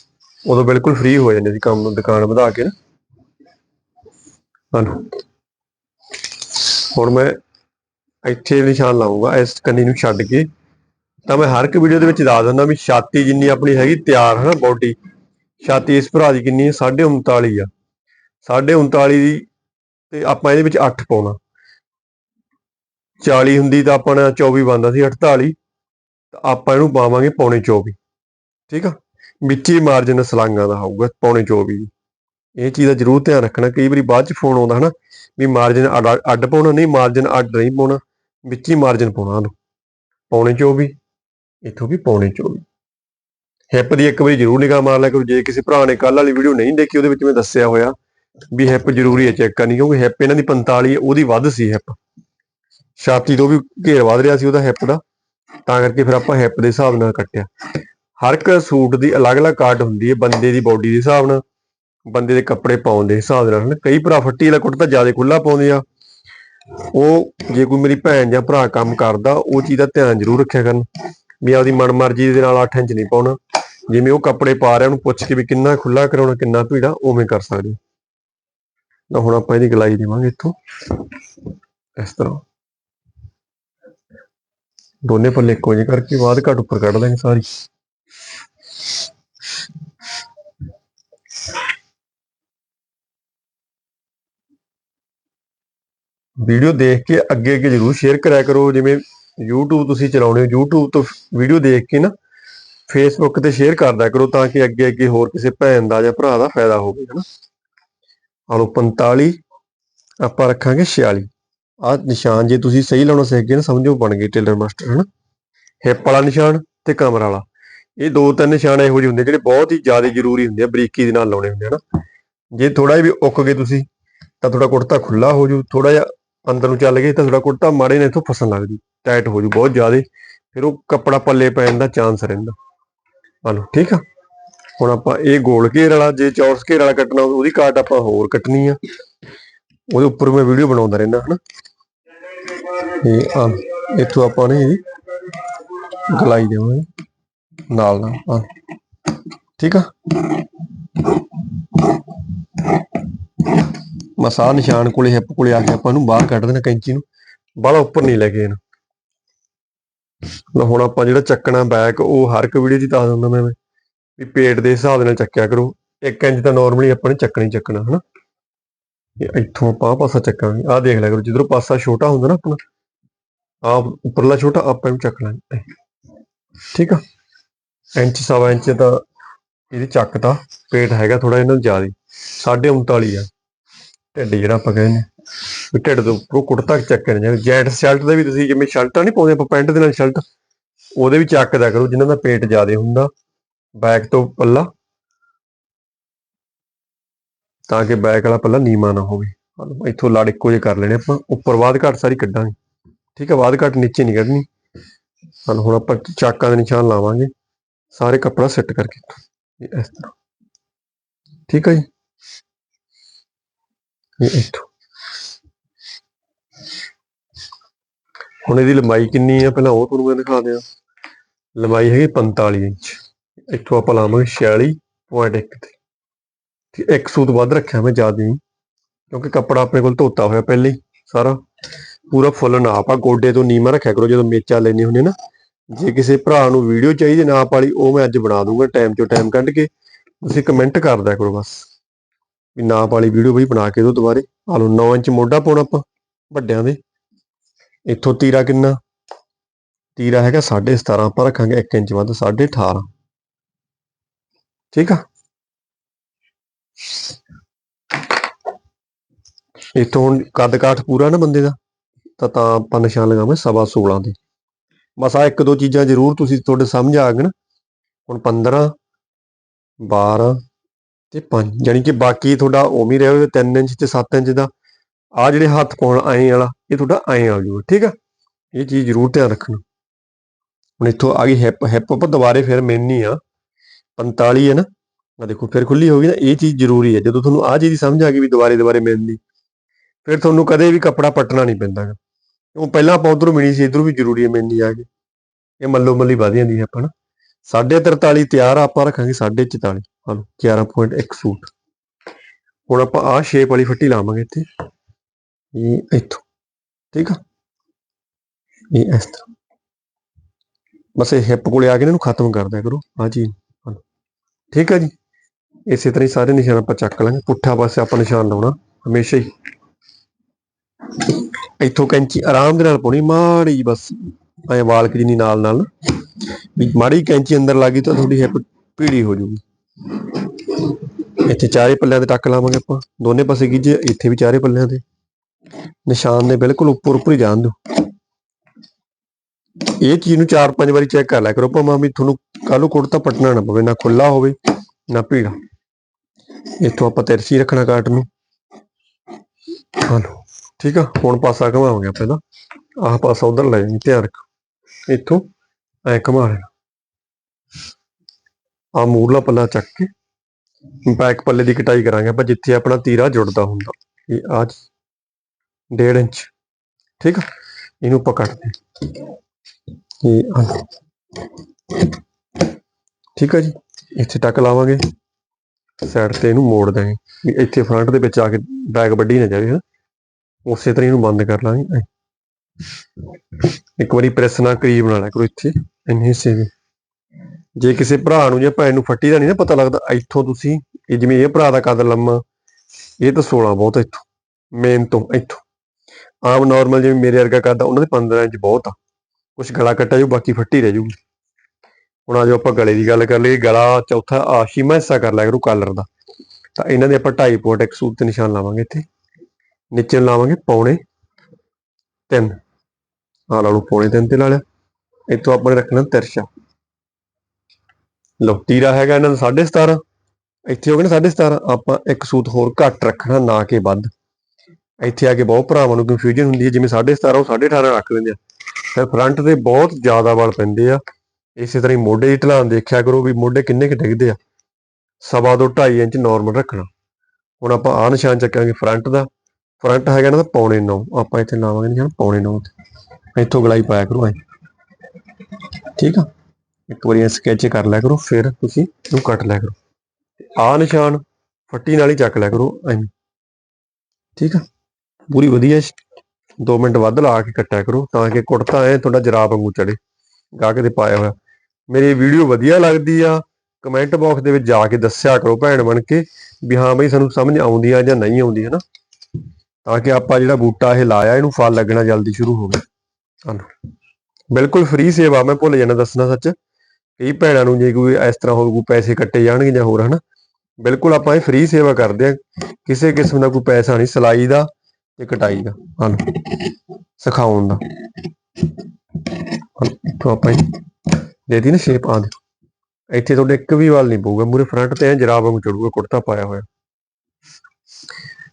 ਉਦੋਂ ਬਿਲਕੁਲ ਫ੍ਰੀ ਹੋ ਜਾਂਦੇ ਸੀ ਕੰਮ ਨੂੰ ਦੁਕਾਨ ਵਧਾ ਕੇ ਨਾ। ਹਲੋ ਹੁਣ ਮੈਂ ਇੱਥੇ ਨਿਸ਼ਾਨ ਲਾਉਂਗਾ ਇਸ ਕੰਨੀ ਨੂੰ ਛੱਡ ਕੇ। ਤਾਂ ਮੈਂ ਹਰ ਇੱਕ ਵੀਡੀਓ ਦੇ ਵਿੱਚ ਦੱਸ ਦਿੰਦਾ ਵੀ ਛਾਤੀ ਜਿੰਨੀ ਆਪਣੀ ਹੈਗੀ ਤਿਆਰ ਹੈ ਨਾ ਬੋਡੀ ਛਾਤੀ ਇਸ ਭਰਾ ਦੀ ਕਿੰਨੀ ਹੈ? 39.5 ਆ। 39.5 ਦੀ ਤੇ ਆਪਾਂ ਇਹਦੇ ਵਿੱਚ 8 ਪਾਉਣਾ। 40 ਹੁੰਦੀ ਤਾਂ ਆਪਣਾ 24 ਬਣਦਾ ਸੀ 48 ਤਾਂ ਆਪਾਂ ਇਹਨੂੰ ਪਾਵਾਂਗੇ ਪੌਣੇ 24 ਠੀਕ ਆ? ਵਿੱਚ ਹੀ ਮਾਰਜਨ ਸਲਾਂਗਾ ਦਾ ਹੋਊਗਾ ਪੌਣੇ 24 ਇਹ ਚੀਜ਼ ਦਾ ਜ਼ਰੂਰ ਧਿਆਨ ਰੱਖਣਾ, ਕਈ ਵਾਰੀ ਬਾਅਦ ਚ ਫੋਨ ਆਉਂਦਾ ਹਨਾ, ਵੀ ਮਾਰਜਨ ਅੱਡ ਪਾਉਣਾ, ਨਹੀਂ ਮਾਰਜਨ ਅੱਡ ਨਹੀਂ ਪਾਉਣਾ ਵਿੱਚ ਹੀ ਮਾਰਜਨ ਪਾਉਣਾ ਉਹਨੂੰ। ਪੌਣੇ 24 ਇੱਥੋਂ ਵੀ ਪੌਣੇ 24 ਹਿੱਪ ਦੀ ਇੱਕ ਵਾਰੀ ਜ਼ਰੂਰ ਨਿਗਾਹ ਮਾਰ ਲਿਆ ਕਰੋ, ਜੇ ਕਿਸੇ ਭਰਾ ਨੇ ਕੱਲ ਵਾਲੀ ਵੀਡੀਓ ਨਹੀਂ ਦੇਖੀ, ਉਹਦੇ ਵਿੱਚ ਮੈਂ ਦੱਸਿਆ ਹੋਇਆ ਵੀ ਹਿੱਪ ਜ਼ਰੂਰੀ ਹੈ ਚੈੱਕ ਕਰਨੀ, ਕਿਉਂਕਿ ਹਿੱਪ ਇਹਨਾਂ ਦੀ 45 ਉਹਦੀ ਵੱਧ ਸੀ ਹਿੱਪ ਛਾਤੀ ਤੋਂ ਵੀ ਘੇਰ ਵੱਧ ਰਿਹਾ ਸੀ ਉਹਦਾ ਹਿੱਪ ਦਾ, ਤਾਂ ਕਰਕੇ ਫਿਰ ਆਪਾਂ ਹਿੱਪ ਦੇ ਹਿਸਾਬ ਨਾਲ ਕੱਟਿਆ। ਹਰ ਇੱਕ ਸੂਟ ਦੀ ਅਲੱਗ-ਅਲੱਗ ਕਾਟ ਹੁੰਦੀ ਹੈ, ਬੰਦੇ ਦੀ ਬਾਡੀ ਦੇ ਹਿਸਾਬ ਨਾਲ, ਬੰਦੇ ਦੇ ਕੱਪੜੇ ਪਾਉਣ ਦੇ ਹਿਸਾਬ ਨਾਲ, ਹਨਾ। ਕਈ ਭਰਾ ਫੱਟੀ ਵਾਲਾ ਕੁੜਤਾ ਜ਼ਿਆਦਾ ਖੁੱਲਾ ਪਾਉਂਦੇ ਆ। ਉਹ ਜੇ ਕੋਈ ਮੇਰੀ ਭੈਣ ਜਾਂ ਭਰਾ ਕੰਮ ਕਰਦਾ, ਉਹ ਚੀਜ਼ ਦਾ ਧਿਆਨ ਜ਼ਰੂਰ ਰੱਖਿਆ ਕਰਨ। ਵੀ ਆਪਦੀ ਮਨਮਰਜ਼ੀ ਦੇ ਨਾਲ 8 ਇੰਚ ਨਹੀਂ ਪਾਉਣਾ। ਜਿਵੇਂ ਉਹ ਕੱਪੜੇ ਪਾ ਰਿਹਾ, ਉਹਨੂੰ ਪੁੱਛ ਕੇ ਵੀ ਕਿੰਨਾ ਖੁੱਲਾ ਕਰਾਉਣਾ, ਕਿੰਨਾ ਭੀੜਾ, ਉਵੇਂ ਕਰ ਸਕਦੇ ਹੋ। ਤਾਂ ਹੁਣ ਆਪਾਂ ਇਹਦੀ ਗਲਾਈ ਦੇਵਾਂਗੇ ਇੱਥੋਂ। ਇਸ ਤਰ੍ਹਾਂ। ਦੋਨੇ ਪੱਲੇ ਇੱਕੋ ਜਿਹੇ ਕਰਕੇ ਬਾਅਦ ਘੱਟ ਉੱਪਰ ਕੱਢ ਦਾਂਗੇ ਸਾਰੀ। ਵੀਡੀਓ ਦੇਖ ਕੇ ਅੱਗੇ ਅੱਗੇ ਜਰੂਰ ਸ਼ੇਅਰ ਕਰਿਆ ਕਰੋ, ਜਿਵੇਂ YouTube ਤੁਸੀਂ ਚਲਾਉਣੇ ਹੋ, YouTube ਤੋਂ ਵੀਡੀਓ ਦੇਖ ਕੇ ਨਾ Facebook ਤੇ ਸ਼ੇਅਰ ਕਰਦਾ ਕਰੋ ਤਾਂ ਕਿ ਅੱਗੇ ਅੱਗੇ ਹੋਰ ਕਿਸੇ ਭੈਣ ਦਾ ਜਾਂ ਭਰਾ ਦਾ ਫਾਇਦਾ ਹੋਵੇ ਹਨਾ ਆਲੋ 45 ਆਪਾਂ ਰੱਖਾਂਗੇ 46 ਆਹ ਨਿਸ਼ਾਨ ਜੇ ਤੁਸੀਂ ਸਹੀ ਲਾਉਣਾ ਸਿੱਖ ਗਏ ਨਾ, ਸਮਝੋ ਬਣ ਗਏ ਟੇਲਰ ਮਾਸਟਰ ਹਨਾ? ਹਿੱਪ ਵਾਲਾ ਨਿਸ਼ਾਨ ਤੇ ਕਮਰ ਵਾਲਾ। ਇਹ ਦੋ ਤਿੰਨ ਨਿਸ਼ਾਨ ਇਹੋ ਜਿਹੇ ਹੁੰਦੇ ਜਿਹੜੇ ਬਹੁਤ ਹੀ ਜ਼ਿਆਦਾ ਜ਼ਰੂਰੀ ਹੁੰਦੇ ਆ, ਬਰੀਕੀ ਦੇ ਨਾਲ ਲਾਉਣੇ ਹੁੰਦੇ ਆ ਜੇ ਥੋੜਾ ਜਿਹਾ ਵੀ ਉੱਕ ਗਏ ਤੁਸੀਂ, ਤਾਂ ਤੁਹਾਡਾ ਕੁੜਤਾ ਖੁੱਲਾ ਹੋ ਜੂ ਥੋੜਾ ਜਿਹਾ ਅੰਦਰ ਨੂੰ ਚੱਲ ਗਏ ਤਾਂ ਤੁਹਾਡਾ ਕੁੜਤਾ ਮਾੜੇ ਨੇ ਇੱਥੋਂ ਫਸਣ ਲੱਗ ਜੂ ਟਾਈਟ ਹੋ ਜੂ ਬਹੁਤ ਜ਼ਿਆਦਾ, ਫਿਰ ਉਹ ਕੱਪੜਾ ਪੱਲੇ ਪੈਣ ਦਾ ਚਾਂਸ ਰਹਿੰਦਾ। ਹਲੋ, ਠੀਕ ਆ? ਹੁਣ ਆਪਾਂ ਇਹ ਗੋਲ ਘੇਰ ਵਾਲਾ, ਜੇ ਚੌਰਸ ਘੇਰ ਵਾਲਾ ਕੱਟਣਾ ਉਹਦੀ ਕਾਟ ਆਪਾਂ ਹੋਰ ਕੱਟਣੀ ਆ। ਉਹਦੇ ਉੱਪਰ ਮੈਂ ਵੀਡੀਓ ਬਣਾਉਂਦਾ ਰਹਿੰਦਾ, ਹਨਾ। ਤੇ ਆ, ਇੱਥੋਂ ਆਪਾਂ ਨੇ ਇਹਦੀ ਗਲਾਈ ਦੇਵਾਂਗੇ। ਨਾਲ ਨਾਲ ਆ ਠੀਕ ਆ? ਮਸਾ ਨਿਸ਼ਾਨ ਕੋਲੇ, ਹਿੱਪ ਕੋਲੇ ਆ ਕੇ ਆਪਾਂ ਨੂੰ ਬਾਹਰ ਕੱਢ ਦੇਣਾ ਕੈਂਚੀ ਨੂੰ। ਬਾਹਲਾ ਉੱਪਰ ਨਹੀਂ ਲੈ ਕੇ ਜਾਣਾ ਲਓ, ਹੁਣ ਆਪਾਂ ਜਿਹੜਾ ਚੱਕਣਾ ਬੈਕ ਉਹ ਹਰ ਇੱਕ ਵੀਡੀਓ 'ਚ ਦੱਸ ਦਿੰਦਾ ਮੈਂ ਵੀ ਪੇਟ ਦੇ ਹਿਸਾਬ ਨਾਲ ਚੱਕਿਆ ਕਰੋ। 1 ਇੰਚ ਤਾਂ ਨਾਰਮਲੀ ਆਪਾਂ ਨੇ ਚੱਕਣਾ ਹੀ ਚੱਕਣਾ, ਹਨਾ? ਇਹ ਇੱਥੋਂ ਆਪਾਂ ਆਹ ਪਾਸਾ ਚੱਕਾਂਗੇ। ਆਹ ਦੇਖ ਲਿਆ ਕਰੋ, ਜਿੱਧਰੋਂ ਪਾਸਾ ਛੋਟਾ ਹੁੰਦਾ ਨਾ ਆਪਣਾ ਆ ਉੱਪਰਲਾ ਛੋਟਾ, ਆਪਾਂ ਇਹਨੂੰ ਚੱਕ ਲਾਂਗੇ ਠੀਕ ਆ? ਇੰਚ, ਸਵਾ ਇੰਚ ਤਾਂ ਇਹਦੀ ਚੱਕਤਾ ਪੇਟ ਹੈਗਾ ਥੋੜਾ ਇਹਨਾਂ ਨੂੰ ਜ਼ਿਆਦਾ, ਸਾਢੇ 39 ਆ। ਢਿੱਡ ਜਿਹੜਾ ਆਪਾਂ ਕਹਿੰਦੇ ਨੇ ਢਿੱਡ ਤੋਂ ਉੱਪਰੋਂ ਕੁੜਤਾ ਚੱਕਣ ਜਾਂ ਜੈਂਟ ਸ਼ਰਟ ਦਾ ਵੀ ਤੁਸੀਂ ਜਿਵੇਂ ਸ਼ਰਟਾਂ ਨਹੀਂ ਪਾਉਂਦੇ ਆਪਾਂ, ਪੈਂਟ ਦੇ ਨਾਲ ਸ਼ਰਟ, ਉਹਦੇ ਵੀ ਚੱਕਦਾ ਕਰੋ, ਜਿਨ੍ਹਾਂ ਦਾ ਪੇਟ ਜ਼ਿਆਦਾ ਹੁੰਦਾ ਬੈਕ ਤੋਂ ਪੱਲਾ। ਤਾਂ ਕਿ ਬੈਕ ਵਾਲਾ ਪੱਲਾ ਨੀਵਾਂ ਨਾ ਹੋਵੇ। ਇੱਥੋਂ ਲੜ ਇੱਕੋ ਜਿਹੇ ਕਰ ਲੈਣੇ ਆਪਾਂ, ਉੱਪਰ ਬਾਅਦ ਘੱਟ ਸਾਰੀ ਕੱਢਾਂਗੇ। ਠੀਕ ਹੈ ਬਾਅਦ ਘੱਟ, ਨੀਚੇ ਨਹੀਂ ਕੱਢਣੀ। ਹਲੋ ਹੁਣ ਆਪਾਂ ਚਾਕਾਂ ਦੇ ਨਿਸ਼ਾਨ ਲਾਵਾਂਗੇ। ਸਾਰੇ ਕੱਪੜਾ ਸੈੱਟ ਕਰਕੇ ਇਸ ਤਰ੍ਹਾਂ। ਠੀਕ ਹੈ ਜੀ? ਇਹ ਇੱਥੋਂ। ਹੁਣ ਇਹਦੀ ਲੰਬਾਈ ਕਿੰਨੀ ਹੈ ਪਹਿਲਾਂ ਉਹ ਤੁਹਾਨੂੰ ਮੈਂ ਦਿਖਾ ਦਿਆਂ। ਲੰਬਾਈ ਹੈਗੀ 45 ਇੰਚ। ਇੱਥੋਂ ਆਪਾਂ ਲਾਵਾਂਗੇ 46.1 ਤੇ। ਠੀਕ ਇੱਕ ਸੂਤ ਵੱਧ ਰੱਖਿਆ ਮੈਂ ਜ਼ਿਆਦਾ ਨਹੀਂ, ਕਿਉਂਕਿ ਕੱਪੜਾ ਆਪਣੇ ਕੋਲ ਧੋਤਾ ਹੋਇਆ ਪਹਿਲੇ ਹੀ ਸਾਰਾ। ਪੂਰਾ ਫੁੱਲ ਨਾਪ ਆ। ਗੋਡੇ ਤੋਂ ਨੀਵਾਂ ਰੱਖਿਆ ਕਰੋ ਜਦੋਂ ਮੇਚਾ ਲੈਣੇ ਹੁੰਦੇ ਨਾ। ਜੇ ਕਿਸੇ ਭਰਾ ਨੂੰ ਵੀਡੀਓ ਚਾਹੀਦੀ ਨਾਪ ਵਾਲੀ, ਉਹ ਮੈਂ ਅੱਜ ਬਣਾ ਦੂੰਗਾ ਟਾਈਮ ਚੋਂ ਟਾਈਮ ਕੱਢ ਕੇ। ਤੁਸੀਂ ਕਮੈਂਟ ਕਰ ਦਿਆ ਕਰੋ ਬਸ। ਵੀ ਨਾਪ ਵਾਲੀ ਵੀਡੀਓ ਬਈ ਬਣਾ ਕੇ ਦਿਓ ਦੁਬਾਰੇ। ਆ ਲਓ 9 ਇੰਚ ਮੋਢਾ ਪਾਉਣਾ ਆਪਾਂ, ਵੱਡਿਆਂ ਦੇ। ਇੱਥੋਂ ਤੀਰਾ ਕਿੰਨਾ? ਤੀਰਾ ਹੈਗਾ 17.5 ਆਪਾਂ ਰੱਖਾਂਗੇ 1 ਇੰਚ ਵੱਧ 18.5 ਠੀਕ ਆ? ਇੱਥੋਂ ਹੁਣ ਕੱਦ ਕਾਠ ਪੂਰਾ ਨਾ ਬੰਦੇ ਦਾ, ਤਾਂ ਤਾਂ ਆਪਾਂ ਨਿਸ਼ਾਨ ਲਗਾਵਾਂਗੇ ਸਵਾ 16 ਦੇ। ਮਸਾ ਇੱਕ ਦੋ ਚੀਜ਼ਾਂ ਜ਼ਰੂਰ ਤੁਸੀਂ ਤੁਹਾਡੇ ਸਮਝ ਆ ਗਣ ਹੁਣ 15 12 ਤੇ 5 ਯਾਨੀ ਕਿ ਬਾਕੀ ਤੁਹਾਡਾ ਉਵੇਂ ਹੀ ਰਹੇਗਾ 3 ਇੰਚ ਤੇ 7 ਇੰਚ ਦਾ। ਆ ਜਿਹੜੇ ਹੱਥ ਪਾਉਣ ਐਂ ਵਾਲਾ, ਇਹ ਤੁਹਾਡਾ ਐਂ ਆ ਜਾਊਗਾ, ਠੀਕ ਆ? ਇਹ ਚੀਜ਼ ਜ਼ਰੂਰ ਧਿਆਨ ਰੱਖਣਾ। ਹੁਣ ਇੱਥੋਂ ਆ ਗਈ ਹਿੱਪ ਹਿੱਪ ਆਪਾਂ ਦੁਬਾਰੇ ਫਿਰ ਮਿਲਣੀ ਆ। 45 ਹੈ ਨਾ ਆ ਦੇਖੋ ਫਿਰ ਖੁੱਲੀ ਹੋ ਗਈ ਨਾ, ਇਹ ਚੀਜ਼ ਜ਼ਰੂਰੀ ਹੈ ਜਦੋਂ ਤੁਹਾਨੂੰ ਆ ਚੀਜ਼ ਦੀ ਸਮਝ ਆ ਗਈ ਵੀ ਦੁਬਾਰੇ ਦੁਬਾਰੇ ਮਿਲਣੀ ਫਿਰ ਤੁਹਾਨੂੰ ਕਦੇ ਵੀ ਕੱਪੜਾ ਪੱਟਣਾ ਨਹੀਂ ਪੈਂਦਾ ਗਾ। ਪਹਿਲਾਂ ਆਪਾਂ ਉਧਰੋਂ ਮਿਲੀ ਸੀ ਇਧਰੋਂ ਵੀ ਜ਼ਰੂਰੀ ਹੈ ਮਿਲਣੀ ਆ ਕੇ। ਇਹ ਮੱਲੋ ਮੱਲੀ ਵਧ ਜਾਂਦੀ ਹੈ ਆਪਾਂ ਨਾ। 43 ਤਿਆਰ ਆ, ਆਪਾਂ ਰੱਖਾਂਗੇ 44 ਹਲੋ 11.1 ਸੂਟ। ਹੁਣ ਆਪਾਂ ਆ ਸ਼ੇਪ ਵਾਲੀ ਫੱਟੀ ਲਾਵਾਂਗੇ ਇੱਥੇ। ਇਹ ਇੱਥੋਂ ਠੀਕ ਆ? ਇਹ ਇਸ ਤਰ੍ਹਾਂ। ਬਸ ਇਹ ਹਿੱਪ ਕੋਲੇ ਆ ਕੇ ਇਹਨੂੰ ਖਤਮ ਕਰ ਦਿਆ ਕਰੋ ਆ ਜੀ ਠੀਕ ਆ ਜੀ? ਇਸੇ ਤਰ੍ਹਾਂ ਹੀ ਸਾਰੇ ਨਿਸ਼ਾਨ ਆਪਾਂ ਚੱਕ ਲਾਂਗੇ। ਪੁੱਠਾ ਪਾਸੇ ਆਪਾਂ ਨਿਸ਼ਾਨ ਲਾਉਣਾ ਹਮੇਸ਼ਾ ਹੀ। ਇੱਥੋਂ ਕੈਂਚੀ ਆਰਾਮ ਦੇ ਨਾਲ ਪਾਉਣੀ, ਮਾੜੀ ਜਿਹੀ ਬਸ, ਐ ਵਾਲਕ ਜਿੰਨੀ ਨਾਲ ਨਾਲ ਵੀ ਮਾੜੀ ਕੈਂਚੀ ਅੰਦਰ ਲੱਗੀ ਤਾਂ ਤੁਹਾਡੀ ਹਿੱਪ ਪੀੜੀ ਹੋ ਜੂਗੀ ਇੱਥੇ ਚਾਰੇ ਪੱਲਿਆਂ ਤੇ ਟੱਕ ਲਾਵਾਂਗੇ ਆਪਾਂ, ਦੋਨੇ ਪਾਸੇ ਗਿੱਜੇ, ਇੱਥੇ ਵੀ ਚਾਰੇ ਪੱਲਿਆਂ ਤੇ। ਨਿਸ਼ਾਨ ਦੇ ਬਿਲਕੁਲ ਉੱਪਰ ਉੱਪਰ ਹੀ ਜਾਣ ਦਿਓ। ਇਹ ਚੀਜ਼ ਨੂੰ ਚਾਰ ਪੰਜ ਵਾਰੀ ਚੈੱਕ ਕਰ ਲਿਆ ਕਰੋ ਭਾਵੇਂ ਵੀ ਤੁਹਾਨੂੰ ਕੱਲ੍ਹ ਨੂੰ ਕੁੜਤਾ ਪਟਣਾ ਨਾ ਪਵੇ, ਨਾ ਖੁੱਲਾ ਹੋਵੇ, ਨਾ ਭੀੜਾ। ਇੱਥੋਂ ਆਪਾਂ ਤਿਰਸੀ ਰੱਖਣਾ ਕਾਟ ਨੂੰ। ਹਲੋ। ਠੀਕ ਆ, ਹੁਣ ਪਾਸਾ ਘਮਾਵਾਂਗੇ ਪਹਿਲਾਂ ਆਹ ਪਾਸਾ ਉਧਰ ਲੈ ਜਾਈਂ, ਧਿਆਨ ਰੱਖ ਇੱਥੋਂ ਐ ਘਮਾ ਲੈਣਾ ਆ ਮੂਰਲਾ ਪੱਲਾ ਚੱਕ ਕੇ ਬੈਕ ਪੱਲੇ ਦੀ ਕਟਾਈ ਕਰਾਂਗੇ ਆਪਾਂ, ਜਿੱਥੇ ਆਪਣਾ ਤੀਰਾ ਜੁੜਦਾ ਹੁੰਦਾ। ਇਹ ਆ 1.5 ਇੰਚ। ਠੀਕ ਆ, ਇਹਨੂੰ ਪਕੜਦੇ ਇਹ ਆ ਠੀਕ ਆ ਜੀ, ਇੱਥੇ ਟੱਕ ਲਾਵਾਂਗੇ। ਸਾਈਡ ਤੇ ਇਹਨੂੰ ਮੋੜ ਦਾਂਗੇ ਇੱਥੇ ਫਰੰਟ ਦੇ ਵਿੱਚ ਆ ਕੇ ਬੈਗ ਵੱਢੀ ਨਾ ਜਾਵੇ ਹਾਂ ਉਸੇ ਤਰ੍ਹਾਂ ਇਹਨੂੰ ਬੰਦ ਕਰ ਲਾਂਗੇ। ਇੱਕ ਵਾਰੀ ਪ੍ਰੈਸ ਨਾਲ ਕਰੀਬ ਬਣਾ ਲਿਆ ਕਰੋ ਇੱਥੇ। ਇੰਨੇ ਹਿੱਸੇ ਵੀ ਜੇ ਕਿਸੇ ਭਰਾ ਨੂੰ ਜਾਂ ਭੈਣ ਨੂੰ ਫੱਟੀ ਦਾ ਨਹੀਂ ਨਾ ਪਤਾ ਲੱਗਦਾ, ਇੱਥੋਂ ਤੁਸੀਂ ਇਹ ਜਿਵੇਂ ਇਹ ਭਰਾ ਦਾ ਕਦ ਲੰਮਾ, ਇਹ ਤਾਂ 16 ਬਹੁਤ ਆ ਇੱਥੋਂ। ਮੇਨ ਤੋਂ ਇੱਥੋਂ। ਆਮ ਨਾਰਮਲ ਜਿਵੇਂ ਮੇਰੇ ਵਰਗਾ ਕਰਦਾ ਉਹਨਾਂ ਦੇ 15 ਇੰਚ ਬਹੁਤ ਆ। ਕੁਝ ਗਲਾ ਕੱਟਾ ਜੋ ਬਾਕੀ ਫੱਟੀ ਰਹਿ ਜੂਗੀ ਹੁਣ ਆ ਜਾਓ ਆਪਾਂ ਗਲੇ ਦੀ ਗੱਲ ਕਰ ਲਈਏ। ਗਲਾ ਚੌਥਾ ਆਸ਼ੀਮਾ ਹਿੱਸਾ ਕਰ ਲਿਆ ਕਰੂ ਕਾਲਰ ਦਾ। ਤਾਂ ਇਹਨਾਂ ਦੇ ਆਪਾਂ 2.5 ਪੋਟ ਇੱਕ ਸੂਤ ਤੇ ਨਿਸ਼ਾਨ ਲਾਵਾਂਗੇ ਇੱਥੇ। ਨੀਚੇ ਲਾਵਾਂਗੇ ਪੌਣੇ 3 ਆ ਲਾ ਲਓ, ਪੌਣੇ 3 ਤੇ ਲਾ ਲਿਆ। ਇੱਥੋਂ ਆਪਾਂ ਨੇ ਰੱਖਣਾ ਤਿਰਛਾ। ਲਓ, ਤੀਰਾ ਹੈਗਾ ਇਹਨਾਂ ਦਾ 17.5 ਇੱਥੇ ਹੋ ਗਿਆ ਨਾ 17.5 ਆਪਾਂ ਇੱਕ ਸੂਤ ਹੋਰ ਘੱਟ ਰੱਖਣਾ, ਨਾ ਕਿ ਵੱਧ। ਇੱਥੇ ਆ ਕੇ ਬਹੁਤ ਭਰਾਵਾਂ ਨੂੰ ਕਨਫਿਊਜ਼ਨ ਹੁੰਦੀ ਹੈ, ਜਿਵੇਂ 17.5 ਉਹ 18.5 ਰੱਖ ਲੈਂਦੇ ਆ। ਫਿਰ ਫਰੰਟ ਤੇ ਬਹੁਤ ਜ਼ਿਆਦਾ ਵਾਲ ਪੈਂਦੇ ਆ। ਇਸੇ ਤਰ੍ਹਾਂ ਹੀ ਮੋਢੇ ਦੀ ਢਲਾਣ ਦੇਖਿਆ ਕਰੋ ਵੀ ਮੋਢੇ ਕਿੰਨੇ ਕਿ ਡਿੱਗਦੇ ਆ। ਸਵਾ ਤੋਂ 2.5 ਇੰਚ ਨਾਰਮਲ ਰੱਖਣਾ। ਹੁਣ ਆਪਾਂ ਆ ਨਿਸ਼ਾਨ ਚੱਕਾਂਗੇ ਫਰੰਟ ਦਾ। ਫਰੰਟ ਹੈਗਾ ਨਾ ਤਾਂ ਪੌਣੇ 9 ਆਪਾਂ ਇੱਥੇ ਲਾਵਾਂਗੇ ਨਿਸ਼ਾਨ ਪੌਣੇ 9 ਤੇ ਇੱਥੋਂ ਗਲਾਈ ਪਾਇਆ ਕਰੋ ਐ। ਠੀਕ ਆ? ਇੱਕ ਵਾਰੀ ਸਕੈਚ ਕਰ ਲਿਆ ਕਰੋ, ਫਿਰ ਤੁਸੀਂ ਇਹਨੂੰ ਕੱਟ ਲਿਆ ਕਰੋ। ਆ ਨਿਸ਼ਾਨ, ਫੱਟੀ ਨਾਲ ਹੀ ਚੱਕ ਲਿਆ ਕਰੋ, ਐਂ। ਠੀਕ ਆ? ਪੂਰੀ ਵਧੀਆ 2 ਮਿੰਟ ਵੱਧ ਲਾ ਕੇ ਕੱਟਿਆ ਕਰੋ, ਤਾਂ ਕਿ ਕੁੜਤਾ ਐ ਤੁਹਾਡਾ ਜਰਾਬ ਵਾਂਗੂ ਚੜੇ ਗਾਹ ਕੇ ਤੇ ਪਾਇਆ ਹੋਇਆ। ਮੇਰੀ ਵੀਡੀਓ ਵਧੀਆ ਲੱਗਦੀ ਆ ਕਮੈਂਟ ਬਾਕਸ ਦੇ ਵਿੱਚ ਜਾ ਕੇ ਦੱਸਿਆ ਕਰੋ ਭੈਣ ਬਣ ਕੇ, ਵੀ ਹਾਂ ਬਈ ਸਾਨੂੰ ਸਮਝ ਆਉਂਦੀ ਆ ਜਾਂ ਨਹੀਂ ਆਉਂਦੀ ਹੈ ਨਾ ਤਾਂ ਕਿ ਆਪਾਂ ਜਿਹੜਾ ਬੂਟਾ ਇਹ ਲਾਇਆ, ਇਹਨੂੰ ਫਲ ਲੱਗਣਾ ਜਲਦੀ ਸ਼ੁਰੂ ਹੋਵੇ ਚਲੋ ਬਿਲਕੁਲ ਫ੍ਰੀ ਸੇਵਾ, ਮੈਂ ਭੁੱਲ ਜਾਣਾ ਦੱਸਣਾ ਸੱਚ। ਕਈ ਭੈਣਾਂ ਨੂੰ ਜੇ ਕੋਈ ਇਸ ਤਰ੍ਹਾਂ ਹੋਵੇ ਪੈਸੇ ਕੱਟੇ ਜਾਣਗੇ ਜਾਂ ਹੋਰ, ਹਨਾ? ਬਿਲਕੁਲ ਆਪਾਂ ਇਹ ਫ੍ਰੀ ਸੇਵਾ ਕਰਦੇ ਆ ਕਿਸੇ ਕਿਸਮ ਦਾ ਕੋਈ ਪੈਸਾ ਨਹੀਂ, ਸਲਾਈ ਦਾ ਤੇ ਕਟਾਈ ਦਾ। ਹਨ ਸਿਖਾਉਣ ਦਾ। ਤੋਂ ਆਪਾਂ ਦੇਤੀ ਨਾ ਸ਼ੇਪ ਆ ਦੇ ਇੱਥੇ ਤੁਹਾਡੇ ਇੱਕ ਵੀ ਵਾਲ ਨਹੀਂ ਪਊਗਾ ਮੂਰੇ ਫਰੰਟ ਤੇ ਐ ਜਰਾਬ ਵਾਂਗ ਚੜੂਗਾ ਕੁੜਤਾ ਪਾਇਆ ਹੋਇਆ।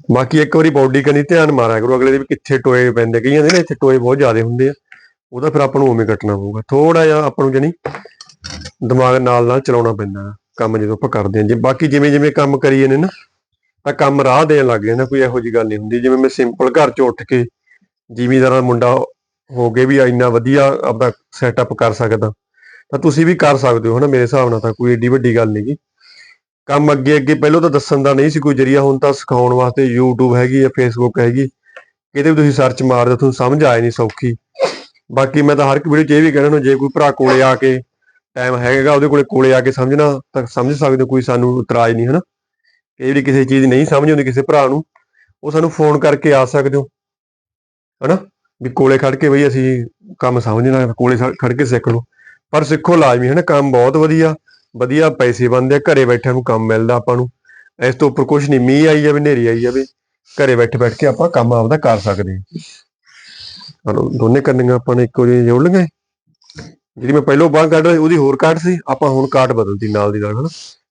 ਬਾਕੀ ਇੱਕ ਵਾਰੀ ਬਾਡੀ ਕਨੀ ਧਿਆਨ ਮਾਰਿਆ ਕਰੋ, ਅਗਲੇ ਦੇ ਵੀ ਕਿੱਥੇ ਟੋਏ ਪੈਂਦੇ, ਕਈਆਂ ਦੇ ਨਾ ਇੱਥੇ ਟੋਏ ਬਹੁਤ ਜ਼ਿਆਦਾ ਹੁੰਦੇ ਆ। ਉਹਦਾ ਫਿਰ ਆਪਾਂ ਨੂੰ ਉਵੇਂ ਕੱਟਣਾ ਪਊਗਾ। ਥੋੜਾ ਜਿਹਾ ਆਪਾਂ ਨੂੰ ਜਾਨੀ ਦਿਮਾਗ ਨਾਲ ਨਾਲ ਚਲਾਉਣਾ ਪੈਂਦਾ ਕੰਮ ਜਦੋਂ ਆਪਾਂ ਕਰਦੇ ਹਾਂ। ਜੇ ਬਾਕੀ ਜਿਵੇਂ ਜਿਵੇਂ ਕੰਮ ਕਰੀਏ ਨੇ ਨਾ, ਤਾਂ ਕੰਮ ਰਾਹ ਦੇਣ ਲੱਗ ਜਾਂਦਾ ਕੋਈ ਇਹੋ ਜੀ ਗੱਲ ਨਹੀਂ ਹੁੰਦੀ। ਜਿਵੇਂ ਮੈਂ ਸਿੰਪਲ ਘਰ ਚ ਉੱਠ ਕੇ ਜ਼ਿਮੀਦਾਰਾਂ ਦਾ ਮੁੰਡਾ ਹੋ ਕੇ ਵੀ ਇੰਨਾ ਵਧੀਆ ਆਪਦਾ ਸੈਟਅਪ ਕਰ ਸਕਦਾ, ਤਾਂ ਤੁਸੀਂ ਵੀ ਕਰ ਸਕਦੇ ਹੋ, ਹਨਾ? ਮੇਰੇ ਹਿਸਾਬ ਨਾਲ ਤਾਂ ਕੋਈ ਏਡੀ ਵੱਡੀ ਗੱਲ ਨਹੀਂਗੀ ਕੰਮ ਅੱਗੇ ਅੱਗੇ ਪਹਿਲਾਂ ਤਾਂ ਦੱਸਣ ਦਾ ਨਹੀਂ ਸੀ ਕੋਈ ਜਰੀਆ, ਹੁਣ ਤਾਂ ਸਿਖਾਉਣ ਵਾਸਤੇ YouTube ਹੈਗੀ ਹੈ Facebook ਹੈਗੀ। ਕਿਤੇ ਵੀ ਤੁਸੀਂ ਸਰਚ ਮਾਰਦੇ ਤੁਹਾਨੂੰ ਸਮਝ ਆਏ ਨਹੀਂ ਸੌਖੀ। ਬਾਕੀ ਮੈਂ ਤਾਂ ਹਰ ਇੱਕ ਵੀਡੀਓ 'ਚ ਇਹ ਵੀ ਕਹਿਣਾ ਨੂੰ, ਜੇ ਕੋਈ ਭਰਾ ਕੋਲੇ ਆ ਕੇ ਟਾਈਮ ਹੈਗਾ, ਉਹਦੇ ਕੋਲੇ ਕੋਲੇ ਆ ਕੇ ਸਮਝਣਾ, ਤਾਂ ਸਮਝ ਸਕਦੇ ਹੋ, ਕੋਈ ਸਾਨੂੰ ਇਤਰਾਜ਼ ਨਹੀਂ, ਹਨਾ? ਇਹ ਜਿਹੜੀ ਕਿਸੇ ਚੀਜ਼ ਨਹੀਂ ਸਮਝ ਆਉਂਦੀ ਕਿਸੇ ਭਰਾ ਨੂੰ। ਉਹ ਸਾਨੂੰ ਫੋਨ ਕਰਕੇ ਆ ਸਕਦੇ ਹੋ, ਹਨਾ? ਵੀ ਕੋਲੇ ਖੜ ਕੇ ਬਈ ਅਸੀਂ ਕੰਮ ਸਮਝਣਾ, ਕੋਲੇ ਖੜ ਕੇ ਸਿੱਖ ਲਓ। ਪਰ ਸਿੱਖੋ ਲਾਜ਼ਮੀ, ਹਨਾ? ਕੰਮ ਬਹੁਤ ਵਧੀਆ। ਵਧੀਆ ਪੈਸੇ ਬਣਦੇ ਆ, ਘਰੇ ਬੈਠਿਆਂ ਨੂੰ ਕੰਮ ਮਿਲਦਾ ਆਪਾਂ ਨੂੰ। ਇਸ ਤੋਂ ਉੱਪਰ ਕੁਝ ਨਹੀਂ, ਮੀਂਹ ਆਈ ਜਾਵੇ, ਹਨੇਰੀ ਆਈ ਜਾਵੇ, ਘਰੇ ਬੈਠੇ ਬੈਠ ਕੇ ਆਪਾਂ ਕੰਮ ਆਪਦਾ ਕਰ ਸਕਦੇ ਹਾਂ। ਚਲੋ ਦੋਨੇ ਕਰਨੀਆਂ ਆਪਾਂ ਨੇ ਇੱਕੋ ਜਿਹੀ ਜੋੜ ਲਈਆਂ ਜਿਹੜੀ ਮੈਂ ਪਹਿਲਾਂ ਬਾਹਰ ਕੱਢ ਉਹਦੀ ਹੋਰ ਕਾਟ ਸੀ, ਆਪਾਂ ਹੁਣ ਕਾਟ ਬਦਲਤੀ ਨਾਲ ਦੀ ਨਾਲ, ਹਨਾ।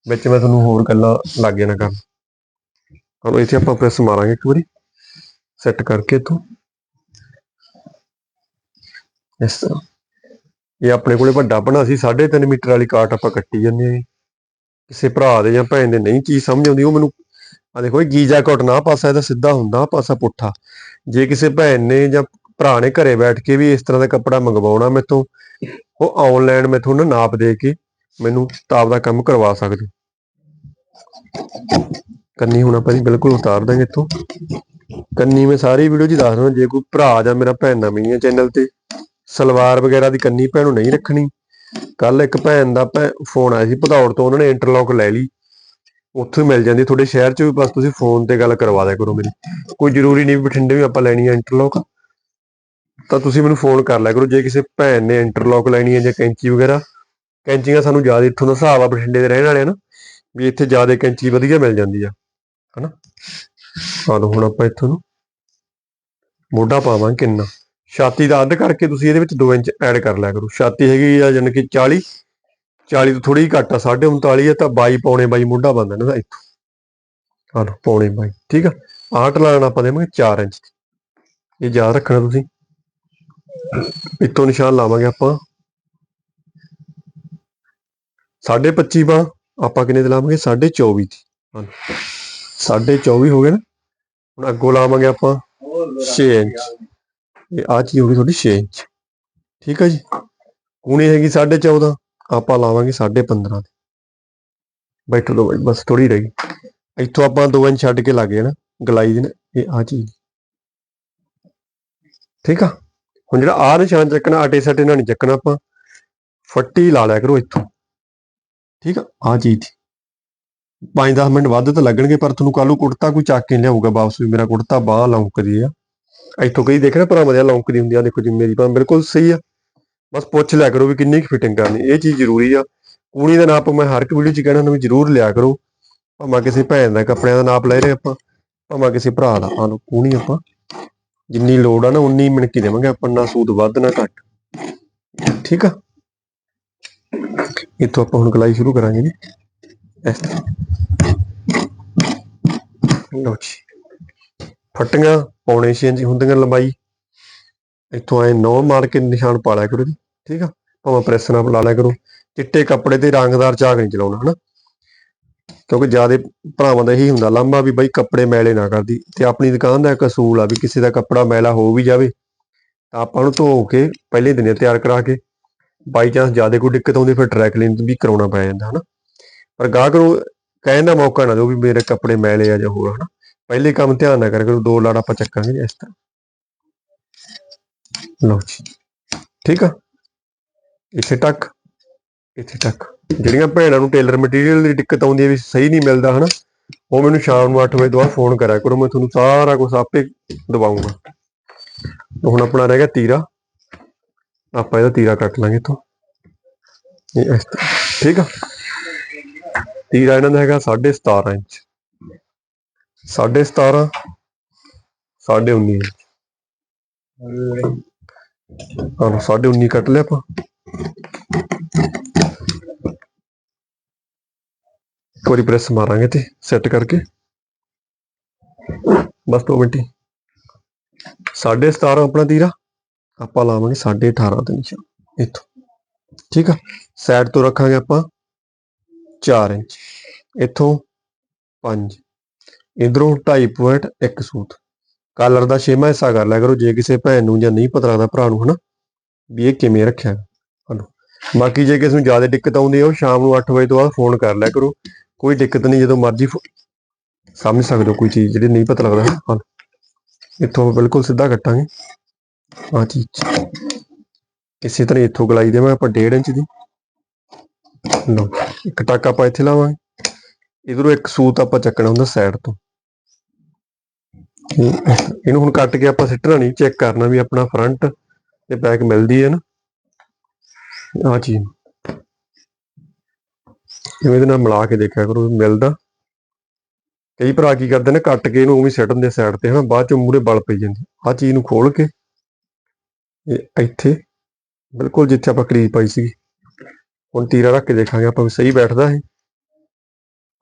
ਵਿੱਚ ਮੈਂ ਤੁਹਾਨੂੰ ਹੋਰ ਗੱਲਾਂ ਲੱਗ ਜਾਣਾ ਕਰਨ ਚਲੋ ਇੱਥੇ ਆਪਾਂ ਪ੍ਰੈਸ ਮਾਰਾਂਗੇ ਇੱਕ ਵਾਰੀ। ਸੈੱਟ ਕਰਕੇ ਇੱਥੋਂ। ਇਸ ਤਰ੍ਹਾਂ। ਇਹ ਆਪਣੇ ਕੋਲੇ ਵੱਡਾ ਬਣਾ ਸੀ 3.5 ਮੀਟਰ ਵਾਲੀ ਕਾਟ ਆਪਾਂ ਕੱਟੀ ਜਾਂਦੇ ਹਾਂ ਕਿਸੇ ਭਰਾ ਦੇ ਜਾਂ ਭੈਣ ਦੇ ਨਹੀਂ ਚੀਜ਼ ਸਮਝ ਆਉਂਦੀ, ਉਹ ਮੈਨੂੰ ਆ ਦੇਖੋ ਇਹ ਗੀਜਾ ਘਟਨਾ ਆਹ ਪਾਸਾ, ਇਹਦਾ ਸਿੱਧਾ ਹੁੰਦਾ, ਪਾਸਾ ਪੁੱਠਾ। ਜੇ ਕਿਸੇ ਭੈਣ ਨੇ ਜਾਂ ਭਰਾ ਨੇ ਘਰੇ ਬੈਠ ਕੇ ਵੀ ਇਸ ਤਰ੍ਹਾਂ ਦਾ ਕੱਪੜਾ ਮੰਗਵਾਉਣਾ ਮੈਥੋਂ, ਉਹ ਆਨਲਾਈਨ ਮੈਥੋਂ ਨਾ ਨਾਪ ਦੇ ਕੇ ਮੈਨੂੰ ਤਾਪ ਦਾ ਕੰਮ ਕਰਵਾ ਸਕਦੇ ਕੰਨੀ ਹੁਣ ਆਪਾਂ ਜੀ ਬਿਲਕੁਲ ਉਤਾਰ ਦਾਂਗੇ ਇੱਥੋਂ। ਕੰਨੀ ਮੈਂ ਸਾਰੀ ਵੀਡੀਓ 'ਚ ਹੀ ਦੱਸ ਦਵਾਂ ਜੇ ਕੋਈ ਭਰਾ ਜਾਂ ਮੇਰਾ ਭੈਣ ਨਾ ਮਿਲੀਆਂ ਚੈਨਲ ਤੇ ਸਲਵਾਰ ਵਗੈਰਾ ਦੀ ਕੰਨੀ ਭੈਣ ਨੂੰ ਨਹੀਂ ਰੱਖਣੀ। ਕੱਲ ਇੱਕ ਭੈਣ ਦਾ ਫੋਨ ਆਇਆ ਸੀ ਭਦੌੜ ਤੋਂ, ਉਹਨਾਂ ਨੇ ਇੰਟਰਲੌਕ ਲੈ ਲਈ। ਉੱਥੋਂ ਮਿਲ ਜਾਂਦੀ ਤੁਹਾਡੇ ਸ਼ਹਿਰ 'ਚ ਵੀ, ਬਸ ਤੁਸੀਂ ਫੋਨ ਤੇ ਗੱਲ ਕਰਵਾ ਦਿਆ ਕਰੋ ਮੇਰੀ। ਕੋਈ ਜ਼ਰੂਰੀ ਨਹੀਂ ਬਠਿੰਡੇ ਵੀ ਆਪਾਂ ਲੈਣੀ ਹੈ ਇੰਟਰਲੌਕ ਤਾਂ ਤੁਸੀਂ ਮੈਨੂੰ ਫੋਨ ਕਰ ਲਿਆ ਕਰੋ, ਜੇ ਕਿਸੇ ਭੈਣ ਨੇ ਇੰਟਰਲੌਕ ਲੈਣੀ ਹੈ ਜਾਂ ਕੈਂਚੀ ਵਗੈਰਾ। ਕੈਂਚੀਆਂ ਸਾਨੂੰ ਜ਼ਿਆਦਾ ਇੱਥੋਂ ਦਾ ਹਿਸਾਬ ਆ, ਬਠਿੰਡੇ ਦੇ ਰਹਿਣ ਵਾਲੇ ਆ ਨਾ। ਵੀ ਇੱਥੇ ਜ਼ਿਆਦਾ ਕੈਂਚੀ ਵਧੀਆ ਮਿਲ ਜਾਂਦੀ ਆ, ਹਨਾ? ਆ ਹੁਣ ਆਪਾਂ ਇੱਥੋਂ ਨੂੰ ਮੋਢਾ ਪਾਵਾਂ ਕਿੰਨਾ। ਛਾਤੀ ਦਾ ਅੱਧ ਕਰਕੇ ਤੁਸੀਂ ਇਹਦੇ ਵਿੱਚ 2 ਇੰਚ ਐਡ ਕਰ ਲਿਆ ਕਰੋ। ਛਾਤੀ ਹੈਗੀ ਆ ਜਾਣੀ ਕਿ 40 40 ਤੋਂ ਥੋੜੀ ਘੱਟ ਆ 39 ਹੈ ਤਾਂ 22 ਪੌਣੇ 22 ਮੋਢਾ ਬੰਦਾ ਇਹਨਾਂ ਇੱਥੋਂ। ਆ ਪੌਣੇ 22 ਠੀਕ ਆ? ਆਟ ਲਾਣਾ ਆਪਾਂ ਦੇਵਾਂਗੇ 4 ਇੰਚ ਇਹ ਯਾਦ ਰੱਖਣਾ ਤੁਸੀਂ। ਇੱਥੋਂ ਨਿਸ਼ਾਨ ਲਾਵਾਂਗੇ ਆਪਾਂ। 25 ਬਾਂ ਆਪਾਂ ਕਿੰਨੇ ਦੇ ਲਾਵਾਂਗੇ? 24.5 ਦੀ। ਹਾਂ। 24.5 ਹੋ ਗਏ ਨਾ। ਹੁਣ ਅੱਗੋਂ ਲਾਵਾਂਗੇ ਆਪਾਂ 6 ਇੰਚ। ਇਹ ਆ ਚੀਜ਼ ਹੋ ਗਈ ਤੁਹਾਡੀ 6 ਇੰਚ। ਠੀਕ ਹੈ ਜੀ? ਕੂਣੀ ਹੈਗੀ 14.5 ਆਪਾਂ ਲਾਵਾਂਗੇ 15.5 ਦੀ। ਬੈਠੋ ਲੋ ਬਾਈ ਬਸ ਥੋੜੀ ਰਹਿ ਗਈ। ਇੱਥੋਂ ਆਪਾਂ 2 ਇੰਚ ਛੱਡ ਕੇ ਲੱਗੇ ਨਾ, ਗਲਾਈ ਦੀ ਇਹ ਆ ਚੀਜ਼। ਠੀਕ ਆ? ਹੁਣ ਜਿਹੜਾ ਆ ਨਿਸ਼ਾਨ ਚੱਕਣਾ, ਆਟੇ ਸੱਟੇ ਨਾਲ ਨਹੀਂ ਚੱਕਣਾ ਆਪਾਂ, ਫੱਟੀ ਲਾ ਲਿਆ ਕਰੋ ਇੱਥੋਂ। ਠੀਕ ਆ? ਆ ਚੀਜ਼ ਦੀ। 5-10 ਮਿੰਟ ਵੱਧ ਤਾਂ ਲੱਗਣਗੇ, ਪਰ ਤੁਹਾਨੂੰ ਕੱਲੂ ਕੁੜਤਾ ਕੋਈ ਚੱਕ ਕੇ ਲਿਆਊਗਾ ਵਾਪਸ ਵੀ, ਮੇਰਾ ਕੁੜਤਾ ਬਾਹ ਲੌਂਕਦੀ ਆ। ਇੱਥੋਂ ਕਈ ਦੇਖਣਾ ਭਰਾਵਾਂ ਦੇ ਲੌਂਕਦੀ ਹੁੰਦੀ ਆ, ਦੇਖੋ ਜੀ, ਮੇਰੀ ਬਾਹ ਬਿਲਕੁਲ ਸਹੀ ਆ। ਬਸ ਪੁੱਛ ਲਿਆ ਕਰੋ ਵੀ ਕਿੰਨੀ ਕੁ ਫਿਟਿੰਗ ਕਰਨੀ, ਇਹ ਚੀਜ਼ ਜ਼ਰੂਰੀ ਆ। ਕੂਣੀ ਦਾ ਨਾਪ ਮੈਂ ਹਰ ਇੱਕ ਵੀਡੀਓ 'ਚ ਕਹਿਣਾ ਵੀ ਜ਼ਰੂਰ ਲਿਆ ਕਰੋ। ਭਾਵੇਂ ਕਿਸੇ ਭੈਣ ਦਾ ਕੱਪੜਿਆਂ ਦਾ ਨਾਪ ਲੈ ਰਹੇ ਆਪਾਂ, ਭਾਵੇਂ ਕਿਸੇ ਭਰਾ ਦਾ, ਆਹ ਲਓ ਕੂਣੀ ਆਪਾਂ। ਜਿੰਨੀ ਲੋੜ ਆ ਨਾ, ਉਨੀ ਮਿਣਕੀ ਦੇਵਾਂਗੇ ਆਪਾਂ, ਨਾ ਸੂਦ ਵੱਧ, ਨਾ ਘੱਟ। ਠੀਕ ਆ? ਇੱਥੋਂ ਆਪਾਂ ਹੁਣ ਕਲਾਈ ਸ਼ੁਰੂ ਕਰਾਂਗੇ ਜੀ। ਇਸ ਤਰ੍ਹਾਂ। ਲਓ ਜੀ। ਫੱਟੀਆਂ, ਪੌਣੇ 6 ਇੰਚ ਹੁੰਦੀਆਂ ਲੰਬਾਈ। ਇੱਥੋਂ ਐ ਨੌ ਮਾਰ ਕੇ ਨਿਸ਼ਾਨ ਪਾ ਲਿਆ ਕਰੋ ਜੀ, ਠੀਕ ਆ? ਭਾਵੇਂ ਪ੍ਰੈਸ ਨਾਲ ਲਾ ਲਿਆ ਕਰੋ। ਚਿੱਟੇ ਕੱਪੜੇ ਤੇ ਰੰਗਦਾਰ ਚਾਕ ਨਹੀਂ ਚਲਾਉਣਾ, ਹਨਾ? ਕਿਉਂਕਿ ਜਿਆਦੇ ਭਰਾਵਾਂ ਦਾ ਇਹੀ ਹੁੰਦਾ, ਲਾਂਭਾ ਵੀ ਬਾਈ ਕੱਪੜੇ ਮੈਲੇ ਨਾ ਕਰਦੀ। ਤੇ ਆਪਣੀ ਦੁਕਾਨ ਦਾ ਇੱਕ ਅਸੂਲ ਆ ਵੀ ਕਿਸੇ ਦਾ ਕੱਪੜਾ ਮੈਲਾ ਹੋ ਵੀ ਜਾਵੇ, ਤਾਂ ਆਪਾਂ ਨੂੰ ਧੋ ਕੇ ਪਹਿਲੇ ਦਿਨੇ ਤਿਆਰ ਕਰਾ ਕੇ ਬਾਈ ਚਾਂਸ ਜਿਆਦੇ ਕੋਈ ਦਿੱਕਤ ਆਉਂਦੀ, ਫਿਰ ਡਰਾਈ ਕਲੀਨ ਵੀ ਕਰਾਉਣਾ ਪੈ ਜਾਂਦਾ, ਹਨਾ? ਪਰ ਗਾਹਕ ਨੂੰ ਕਹਿਣ ਦਾ ਮੌਕਾ ਨਾ ਦਿਓ ਵੀ ਮੇਰੇ ਕੱਪੜੇ ਮੈਲੇ ਆ ਜਾਂ ਹੋਰ ਹਨਾ? ਪਹਿਲੇ ਕੰਮ ਧਿਆਨ ਨਾ ਕਰਿਆ ਕਰੋ, ਦੋ ਲਾੜ ਆਪਾਂ ਚੱਕਾਂਗੇ ਇਸ ਤਰ੍ਹਾਂ। ਲਓ ਜੀ, ਠੀਕ ਆ? ਇੱਥੇ ਤੱਕ ਇੱਥੇ ਤੱਕ। ਜਿਹੜੀਆਂ ਭੈਣਾਂ ਨੂੰ ਟੇਲਰ ਮਟੀਰੀਅਲ ਦੀ ਦਿੱਕਤ ਆਉਂਦੀ ਹੈ ਵੀ ਸਹੀ ਨਹੀਂ ਮਿਲਦਾ, ਹਨਾ? ਉਹ ਮੈਨੂੰ ਸ਼ਾਮ ਨੂੰ 8 ਵਜੇ ਤੋਂ ਬਾਅਦ ਫੋਨ ਕਰਿਆ ਕਰੋ, ਮੈਂ ਤੁਹਾਨੂੰ ਸਾਰਾ ਕੁਝ ਆਪੇ ਦਵਾਉਂਗਾ। ਹੁਣ ਆਪਣਾ ਰਹਿ ਗਿਆ ਤੀਰਾ। ਆਪਾਂ ਇਹਦਾ ਤੀਰਾ ਕੱਟ ਲਾਂਗੇ ਇੱਥੋਂ। ਇਹ ਇਸ ਤਰ੍ਹਾਂ, ਠੀਕ ਆ? ਤੀਰਾ ਇਹਨਾਂ ਦਾ ਹੈਗਾ 17.5 ਇੰਚ। 17.5 19 ਇੰਚ ਹਾਂ 19.5 ਕੱਟ ਲਿਆ ਆਪਾਂ। ਇੱਕ ਵਾਰੀ ਪ੍ਰੈਸ ਮਾਰਾਂਗੇ ਤੇ ਸੈੱਟ ਕਰਕੇ। ਬਸ 2 ਮਿੰਟ ਹੀ। 17.5 ਆਪਣਾ ਤੀਰਾ, ਆਪਾਂ ਲਾਵਾਂਗੇ 18.5 ਦੇ ਨਿਸ਼ਾਨ ਇੱਥੋਂ। ਠੀਕ ਆ? ਸਾਈਡ ਤੋਂ ਰੱਖਾਂਗੇ ਆਪਾਂ 4 ਇੰਚ। ਇੱਥੋਂ 5 ਇਧਰੋਂ 2.5 ਪੁਆਇੰਟ ਇੱਕ ਸੂਤ। ਕਾਲਰ ਦਾ ਛੇਵਾਂ ਹਿੱਸਾ ਕਰ ਲਿਆ ਕਰੋ, ਜੇ ਕਿਸੇ ਭੈਣ ਨੂੰ ਜਾਂ ਨਹੀਂ ਪਤਾ ਲੱਗਦਾ ਭਰਾ ਨੂੰ, ਹਨਾ, ਵੀ ਇਹ ਕਿਵੇਂ ਰੱਖਿਆ। ਹਲੋ। ਬਾਕੀ ਜੇ ਕਿਸੇ ਨੂੰ ਜ਼ਿਆਦਾ ਦਿੱਕਤ ਆਉਂਦੀ ਹੈ, ਉਹ ਸ਼ਾਮ ਨੂੰ 8 ਵਜੇ ਤੋਂ ਬਾਅਦ ਫੋਨ ਕਰ ਲਿਆ ਕਰੋ। ਕੋਈ ਦਿੱਕਤ ਨਹੀਂ, ਜਦੋਂ ਮਰਜ਼ੀ ਸਮਝ ਸਕਦੇ ਹੋ ਕੋਈ ਚੀਜ਼ ਜਿਹੜੀ ਨਹੀਂ ਪਤਾ ਲੱਗਦਾ। ਹਾਂ ਇੱਥੋਂ ਬਿਲਕੁਲ ਸਿੱਧਾ ਕੱਟਾਂਗੇ। ਆ ਚੀਜ਼ ਇਸੇ ਤਰ੍ਹਾਂ ਇੱਥੋਂ ਗਲਾਈ ਦੇਵਾਂ, ਆਪਾਂ 1.5 ਇੰਚ ਦੀ। ਲਓ, ਇੱਕ ਟੱਕ ਆਪਾਂ ਇੱਥੇ ਲਾਵਾਂਗੇ। ਇਧਰੋਂ ਇੱਕ ਸੂਤ ਆਪਾਂ ਚੱਕਣਾ ਹੁੰਦਾ ਸਾਈਡ ਤੋਂ। ਇਹ- ਇਹਨੂੰ ਹੁਣ ਕੱਟ ਕੇ ਆਪਾਂ ਸਿੱਟਣਾ ਨਹੀਂ ਚੈੱਕ ਕਰਨਾ ਵੀ ਆਪਣਾ ਫਰੰਟ ਤੇ ਬੈਕ ਮਿਲਦੀ ਹੈ ਨਾ। ਆ ਚੀਜ਼ ਜਿਵੇਂ ਇਹਦੇ ਨਾਲ ਮਿਲਾ ਕੇ ਦੇਖਿਆ ਕਰੋ, ਮਿਲਦਾ। ਕਈ ਭਰਾ ਕੀ ਕਰਦੇ ਨੇ, ਕੱਟ ਕੇ ਇਹਨੂੰ ਉਵੇਂ ਸਿੱਟਣ ਦਿੰਦੇ ਸਾਈਡ ਤੇ, ਹਨਾ। ਬਾਅਦ ਚ ਮੂਰੇ ਬਲ ਪਈ ਜਾਂਦੀ। ਆ ਚੀਜ਼ ਨੂੰ ਖੋਲ ਕੇ, ਇਹ ਇੱਥੇ, ਬਿਲਕੁਲ ਜਿੱਥੇ ਆਪਾਂ ਕਰੀਬ ਪਾਈ ਸੀ ਹੁਣ ਤੀਰਾ ਰੱਖ ਕੇ ਦੇਖਾਂਗੇ ਆਪਾਂ ਵੀ ਸਹੀ ਬੈਠਦਾ ਹੈ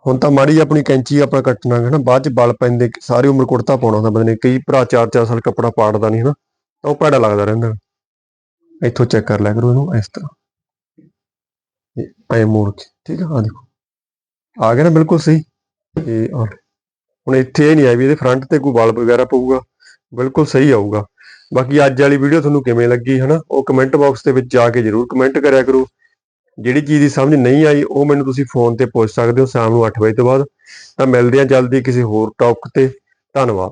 ਹੁਣ ਤਾਂ ਮਾੜੀ ਆਪਣੀ ਕੈਂਚੀ ਆਪਣਾ ਕੱਟਣਾ ਹੈ ਨਾ, ਬਾਅਦ ਚ ਬਲ ਪੈਂਦੇ, ਸਾਰੀ ਉਮਰ ਕੁੜਤਾ ਪਾਉਣਾ ਹੁੰਦਾ ਬੰਦੇ ਨੇ, ਕਈ ਭਰਾ ਚਾਰ ਚਾਰ ਸਾਲ ਕੱਪੜਾ ਪਾੜਦਾ ਨਹੀਂ ਹਨਾ, ਤਾਂ ਉਹ ਭੈੜਾ ਲੱਗਦਾ ਰਹਿੰਦਾ। ਇੱਥੋਂ ਚੈੱਕ ਕਰ ਲਿਆ ਕਰੋ ਇਹਨੂੰ, ਇਸ ਤਰ੍ਹਾਂ। ਐ ਮੋੜ ਕੇ ਠੀਕ ਆ ਆ ਦੇਖੋ। ਆ ਗਿਆ ਨਾ ਬਿਲਕੁਲ ਸਹੀ। ਇਹ ਹੁਣ ਇੱਥੇ ਇਹ ਨਹੀਂ ਆਈ ਵੀ ਇਹਦੇ ਫਰੰਟ ਤੇ ਕੋਈ ਵਾਲ ਵਗੈਰਾ ਪਊਗਾ, ਬਿਲਕੁਲ ਸਹੀ ਆਊਗਾ। ਬਾਕੀ ਅੱਜ ਵਾਲੀ ਵੀਡੀਓ ਤੁਹਾਨੂੰ ਕਿਵੇਂ ਲੱਗੀ ਹਨਾ, ਉਹ ਕਮੈਂਟ ਬਾਕਸ ਦੇ ਵਿੱਚ ਜਾ ਕੇ ਜਰੂਰ ਕਮੈਂਟ ਕਰਿਆ ਕਰੋ। ਜਿਹੜੀ ਚੀਜ਼ ਦੀ ਸਮਝ ਨਹੀਂ ਆਈ, ਉਹ ਮੈਨੂੰ ਤੁਸੀਂ ਫੋਨ ਤੇ ਪੁੱਛ ਸਕਦੇ ਹੋ ਸ਼ਾਮ ਨੂੰ 8 ਵਜੇ ਤੋਂ ਬਾਅਦ। ਤਾਂ ਮਿਲਦੇ ਹਾਂ ਜਲਦੀ ਕਿਸੇ ਹੋਰ ਟੌਪਿਕ ਤੇ। ਧੰਨਵਾਦ।